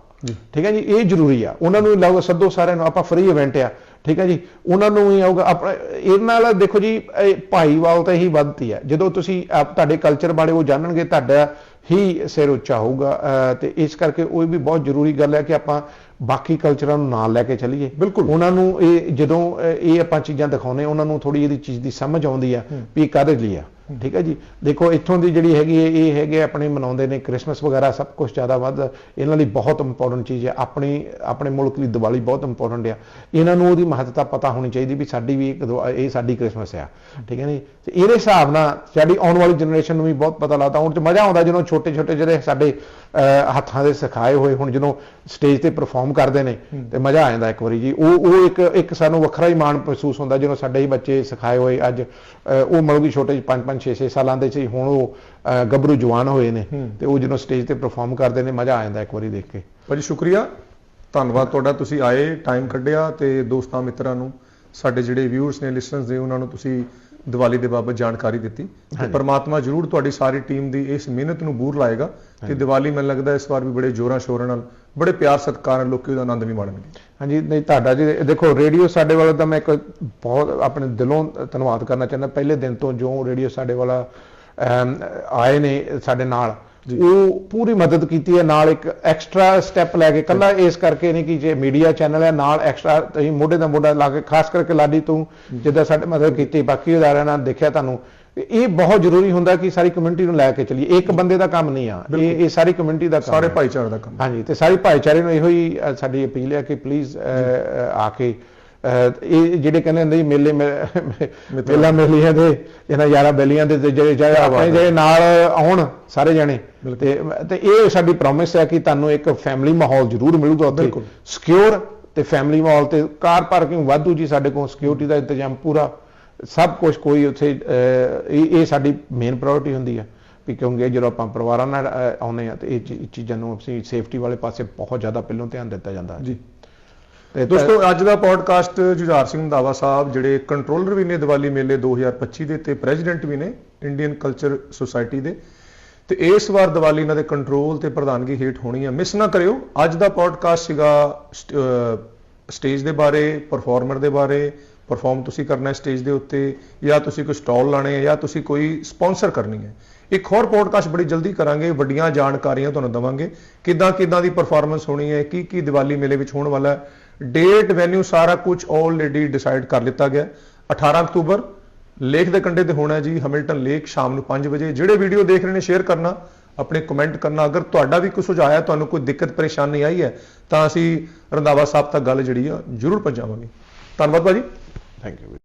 ਠੀਕ ਹੈ ਜੀ? ਇਹ ਜ਼ਰੂਰੀ ਆ। ਉਹਨਾਂ ਨੂੰ ਲਾਓ ਸੱਦੋ ਸਾਰਿਆਂ ਨੂੰ ਆਪਾਂ ਫ੍ਰੀ ਇਵੈਂਟ ਆ। ਠੀਕ ਹੈ ਜੀ? ਉਹਨਾਂ ਨੂੰ ਹੀ ਆਊਗਾ ਆਪਣਾ ਇਹ ਨਾਲ ਦੇਖੋ ਜੀ ਇਹ ਭਾਈਵਾਲ ਤਾਂ ਹੀ ਵੱਧਦੀ ਹੈ ਜਦੋਂ ਤੁਸੀਂ ਤੁਹਾਡੇ ਕਲਚਰ ਬਾਰੇ ਉਹ ਜਾਣਨਗੇ ਤੁਹਾਡਾ ਹੀ ਸਿਰ ਉੱਚਾ ਹੋਊਗਾ। ਤੇ ਇਸ ਕਰਕੇ ਉਹ ਵੀ ਬਹੁਤ ਜ਼ਰੂਰੀ ਗੱਲ ਹੈ ਕਿ ਆਪਾਂ ਬਾਕੀ ਕਲਚਰਾਂ ਨੂੰ ਨਾਲ ਲੈ ਕੇ ਚੱਲੀਏ। ਬਿਲਕੁਲ। ਉਹਨਾਂ ਨੂੰ ਇਹ ਜਦੋਂ ਇਹ ਆਪਾਂ ਚੀਜ਼ਾਂ ਦਿਖਾਉਂਦੇ ਉਹਨਾਂ ਨੂੰ ਥੋੜੀ ਇਹਦੀ ਚੀਜ਼ ਦੀ ਸਮਝ ਆਉਂਦੀ ਆ ਵੀ ਕਾਹਦੇ ਲਈ ਆ। ਠੀਕ ਹੈ ਜੀ। ਦੇਖੋ ਇੱਥੋਂ ਦੀ ਜਿਹੜੀ ਹੈਗੀ ਹੈ ਇਹ ਹੈਗੇ ਆਪਣੇ ਮਨਾਉਂਦੇ ਨੇ ਕ੍ਰਿਸਮਸ ਵਗੈਰਾ ਸਭ ਕੁਝ ਜ਼ਿਆਦਾ ਵੱਧ। ਇਹਨਾਂ ਲਈ ਬਹੁਤ ਇੰਪੋਰਟੈਂਟ ਚੀਜ਼ ਹੈ। ਆਪਣੀ ਆਪਣੇ ਮੁਲਕ ਲਈ ਦੀਵਾਲੀ ਬਹੁਤ ਇੰਪੋਰਟੈਂਟ ਆ। ਇਹਨਾਂ ਨੂੰ ਉਹਦੀ ਮਹੱਤਤਾ ਪਤਾ ਹੋਣੀ ਚਾਹੀਦੀ ਵੀ ਸਾਡੀ ਵੀ ਇਹ ਸਾਡੀ ਕ੍ਰਿਸਮਸ ਆ। ਠੀਕ ਹੈ ਨੀ ਤੇ ਇਹਦੇ ਹਿਸਾਬ ਨਾਲ ਸਾਡੀ ਆਉਣ ਵਾਲੀ ਜਨਰੇਸ਼ਨ ਨੂੰ ਵੀ ਬਹੁਤ ਪਤਾ ਲੱਗਦਾ। ਹੁਣ ਤੇ ਮਜ਼ਾ ਆਉਂਦਾ ਜਦੋਂ ਛੋਟੇ ਛੋਟੇ ਜਿਹੜੇ ਸਾਡੇ ਹੱਥਾਂ ਦੇ ਸਿਖਾਏ ਹੋਏ ਹੁਣ ਜਦੋਂ ਸਟੇਜ ਤੇ ਪਰਫਾਰਮ ਕਰਦੇ ਨੇ ਤੇ ਮਜ਼ਾ ਆ ਜਾਂਦਾ ਇੱਕ ਵਾਰੀ ਜੀ। ਉਹ ਉਹ ਇੱਕ ਇੱਕ ਸਾਨੂੰ ਵੱਖਰਾ ਹੀ ਮਾਣ ਮਹਿਸੂਸ ਹੁੰਦਾ ਜਦੋਂ ਸਾਡੇ ਹੀ ਬੱਚੇ ਸਿਖਾਏ ਹੋਏ ਅੱਜ ਉਹ ਮਤਲਬ ਕਿ ਛੋਟੇ 5 5 6 6 ਸਾਲਾਂ ਦੇ ਸੀ ਹੁਣ ਉਹ ਗੱਭਰੂ ਜਵਾਨ ਹੋਏ ਨੇ ਤੇ ਉਹ ਜਦੋਂ ਸਟੇਜ ਤੇ ਪਰਫਾਰਮ ਕਰਦੇ ਨੇ ਮਜ਼ਾ ਆ ਜਾਂਦਾ ਇੱਕ ਵਾਰੀ ਦੇਖ ਕੇ। ਭਾਜੀ ਸ਼ੁਕਰੀਆ। ਧੰਨਵਾਦ ਤੁਹਾਡਾ ਤੁਸੀਂ ਆਏ ਟਾਈਮ ਕੱਢਿਆ ਤੇ ਦੋਸਤਾਂ ਮਿੱਤਰਾਂ ਨੂੰ ਸਾਡੇ ਜਿਹੜੇ ਵਿਊਅਰਸ ਨੇ ਲਿਸਨਰਸ ਨੇ ਉਹਨਾਂ ਨੂੰ ਤੁਸੀਂ ਦੀਵਾਲੀ ਦੇ ਬਾਬਤ ਜਾਣਕਾਰੀ ਦਿੱਤੀ ਤੇ ਪਰਮਾਤਮਾ ਜਰੂਰ ਤੁਹਾਡੀ ਸਾਰੀ ਟੀਮ ਦੀ ਇਸ ਮਿਹਨਤ ਨੂੰ ਬੂਰ ਲਾਏਗਾ ਤੇ ਦੀਵਾਲੀ ਮੈਨੂੰ ਲੱਗਦਾ ਇਸ ਵਾਰ ਵੀ ਬੜੇ ਜੋਰਾਂ ਸ਼ੋਰਾਂ ਨਾਲ ਬੜੇ ਪਿਆਰ ਸਤਿਕਾਰ ਨਾਲ ਲੋਕੀ ਉਹਦਾ ਆਨੰਦ ਵੀ ਮਾਣਨਗੇ। ਹਾਂਜੀ ਨਹੀਂ ਤੁਹਾਡਾ ਜੀ ਦੇਖੋ ਰੇਡੀਓ ਸਾਡੇ ਵਾਲਾ ਤਾਂ ਮੈਂ ਇੱਕ ਬਹੁਤ ਆਪਣੇ ਦਿਲੋਂ ਧੰਨਵਾਦ ਕਰਨਾ ਚਾਹੁੰਦਾ। ਪਹਿਲੇ ਦਿਨ ਤੋਂ ਜੋ ਰੇਡੀਓ ਸਾਡੇ ਵਾਲਾ ਆਏ ਨੇ ਸਾਡੇ ਨਾਲ ਉਹ ਪੂਰੀ ਮਦਦ ਕੀਤੀ ਹੈ ਨਾਲ ਇੱਕ ਐਕਸਟਰਾ ਸਟੈਪ ਲੈ ਕੇ। ਕੱਲਾ ਇਸ ਕਰਕੇ ਨਹੀਂ ਕਿ ਜੇ ਮੀਡੀਆ ਚੈਨਲ ਹੈ ਨਾਲ ਐਕਸਟਰਾ ਤੁਸੀਂ ਮੋਢੇ ਦਾ ਮੋਢਾ ਲਾ ਕੇ ਖਾਸ ਕਰਕੇ ਲਾਡੀ ਤੂੰ ਜਿੱਦਾਂ ਸਾਡੇ ਮਦਦ ਕੀਤੀ ਬਾਕੀ ਅਦਾਰਿਆਂ ਨਾਲ ਦੇਖਿਆ ਤੁਹਾਨੂੰ। ਇਹ ਬਹੁਤ ਜ਼ਰੂਰੀ ਹੁੰਦਾ ਕਿ ਸਾਰੀ ਕਮਿਊਨਿਟੀ ਨੂੰ ਲੈ ਕੇ ਚੱਲੀਏ। ਇੱਕ ਬੰਦੇ ਦਾ ਕੰਮ ਨਹੀਂ ਆ। ਇਹ ਇਹ ਸਾਰੀ ਕਮਿਊਨਿਟੀ ਦਾ ਕੰਮ ਸਾਰੇ। ਭਾਈਚਾਰੇ ਦਾ ਕੰਮ। ਹਾਂਜੀ ਤੇ ਸਾਰੀ ਭਾਈਚਾਰੇ ਨੂੰ ਇਹੋ ਹੀ ਸਾਡੀ ਅਪੀਲ ਹੈ ਕਿ ਪਲੀਜ਼ ਆ ਕੇ ਇਹ ਜਿਹੜੇ ਕਹਿੰਦੇ ਹੁੰਦੇ ਜੀ ਮੇਲੇ ਮੇਲਾ ਮੇਲੀਆਂ ਦੇ ਇਹਨਾਂ ਯਾਰਾ ਬੇਲੀਆਂ ਦੇ ਜਿਹੜੇ ਜਿਹੜੇ ਆਪਣੇ ਜਿਹੜੇ ਨਾਲ ਆਉਣ ਸਾਰੇ ਜਣੇ। ਤੇ ਤੇ ਇਹ ਸਾਡੀ ਪ੍ਰੋਮਿਸ ਹੈ ਕਿ ਤੁਹਾਨੂੰ ਇੱਕ ਫੈਮਿਲੀ ਮਾਹੌਲ ਜ਼ਰੂਰ ਮਿਲੂਗਾ ਉੱਥੇ। ਸਿਕਿਉਰ ਤੇ ਫੈਮਿਲੀ ਮਾਹੌਲ ਤੇ ਕਾਰ ਪਾਰਕਿੰਗ ਵਾਧੂ ਜੀ ਸਾਡੇ ਕੋਲ। ਸਿਕਿਉਰਿਟੀ ਦਾ ਇੰਤਜ਼ਾਮ ਪੂਰਾ। ਸਭ ਕੁਝ ਕੋਈ ਉੱਥੇ ਇਹ ਸਾਡੀ ਮੇਨ ਪ੍ਰਾਇੋਰਟੀ ਹੁੰਦੀ ਹੈ ਵੀ ਕਿਉਂਕਿ ਜਦੋਂ ਆਪਾਂ ਪਰਿਵਾਰਾਂ ਨਾਲ ਅ, ਆਉਂਦੇ ਆ ਤੇ ਇਹ ਚੀਜ਼ਾਂ ਨੂੰ ਅਸੀਂ ਸੇਫਟੀ ਵਾਲੇ ਪਾਸੇ ਬਹੁਤ ਜ਼ਿਆਦਾ ਪਹਿਲਾਂ ਧਿਆਨ ਦਿੱਤਾ ਜਾਂਦਾ ਹੈ। ਜੀ। ਤੇ ਦੋਸਤੋ, ਅੱਜ ਦਾ ਪੋਡਕਾਸਟ ਜੁਝਾਰ ਸਿੰਘ ਦਾਵਾ ਸਾਹਿਬ, ਜਿਹੜੇ ਕੰਟਰੋਲਰ ਵੀ ਨੇ ਦੀਵਾਲੀ ਮੇਲੇ 2025 ਦੇ ਤੇ ਪ੍ਰੈਜ਼ੀਡੈਂਟ ਵੀ ਨੇ ਇੰਡੀਅਨ ਕਲਚਰ ਸੁਸਾਇਟੀ ਦੇ। ਤੇ ਇਸ ਵਾਰ ਦੀਵਾਲੀ ਇਹਨਾਂ ਦੇ ਕੰਟਰੋਲ ਤੇ ਪ੍ਰਧਾਨਗੀ ਹੇਠ ਹੋਣੀ ਹੈ ਮਿਸ ਨਾ ਕਰਿਓ, ਅੱਜ ਦਾ ਪੋਡਕਾਸਟ ਸੀਗਾ ਸਟੇਜ ਦੇ ਬਾਰੇ ਪਰਫਾਰਮਰ ਦੇ ਬਾਰੇ। ਪਰਫਾਰਮ ਤੁਸੀਂ ਕਰਨਾ ਹੈ ਸਟੇਜ ਦੇ ਉੱਤੇ, ਜਾਂ ਤੁਸੀਂ ਕੋਈ ਸਟਾਲ ਲਾਣੇ ਹੈ, ਜਾਂ ਤੁਸੀਂ ਕੋਈ ਸਪਾਂਸਰ ਕਰਨੀ ਹੈ। ਇੱਕ ਹੋਰ ਪੋਡਕਾਸਟ ਬੜੀ ਜਲਦੀ ਕਰਾਂਗੇ, ਵੱਡੀਆਂ ਜਾਣਕਾਰੀਆਂ ਤੁਹਾਨੂੰ ਦਵਾਂਗੇ। ਕਿੱਦਾਂ ਕਿੱਦਾਂ ਦੀ ਪਰਫਾਰਮੈਂਸ ਹੋਣੀ ਹੈ ਕੀ ਕੀ ਦੀਵਾਲੀ ਮੇਲੇ ਵਿੱਚ ਹੋਣ ਵਾਲਾ ਹੈ। ਡੇਟ ਵੈਨਿਊ ਸਾਰਾ ਕੁਝ ਆਲਰੇਡੀ ਡਿਸਾਈਡ ਕਰ ਲਿੱਤਾ ਗਿਆ। 18 ਅਕਤੂਬਰ, ਲੇਖ ਦੇ ਕੰਢੇ ਤੇ ਹੋਣਾ ਜੀ ਹੈਮਿਲਟਨ ਲੇਕ ਸ਼ਾਮ ਨੂੰ 5 ਵਜੇ। ਜਿਹੜੇ ਵੀਡੀਓ ਦੇਖ ਰਹੇ ਨੇ ਸ਼ੇਅਰ ਕਰਨਾ, ਆਪਣੇ ਕਮੈਂਟ ਕਰਨਾ। ਅਗਰ ਤੁਹਾਡਾ ਵੀ ਕੋਈ ਸੁਝਾਅ ਹੈ, ਤੁਹਾਨੂੰ ਕੋਈ ਦਿੱਕਤ, ਪਰੇਸ਼ਾਨੀ ਆਈ ਹੈ, ਤਾਂ ਅਸੀਂ ਰੰਧਾਵਾ ਸਾਹਿਬ ਤੱਕ ਗੱਲ ਜਿਹੜੀ ਆ ਜ਼ਰੂਰ ਪਹੁੰਚਾਵਾਂਗੇ। ਧੰਨਵਾਦ ਭਾਜੀ। Thank you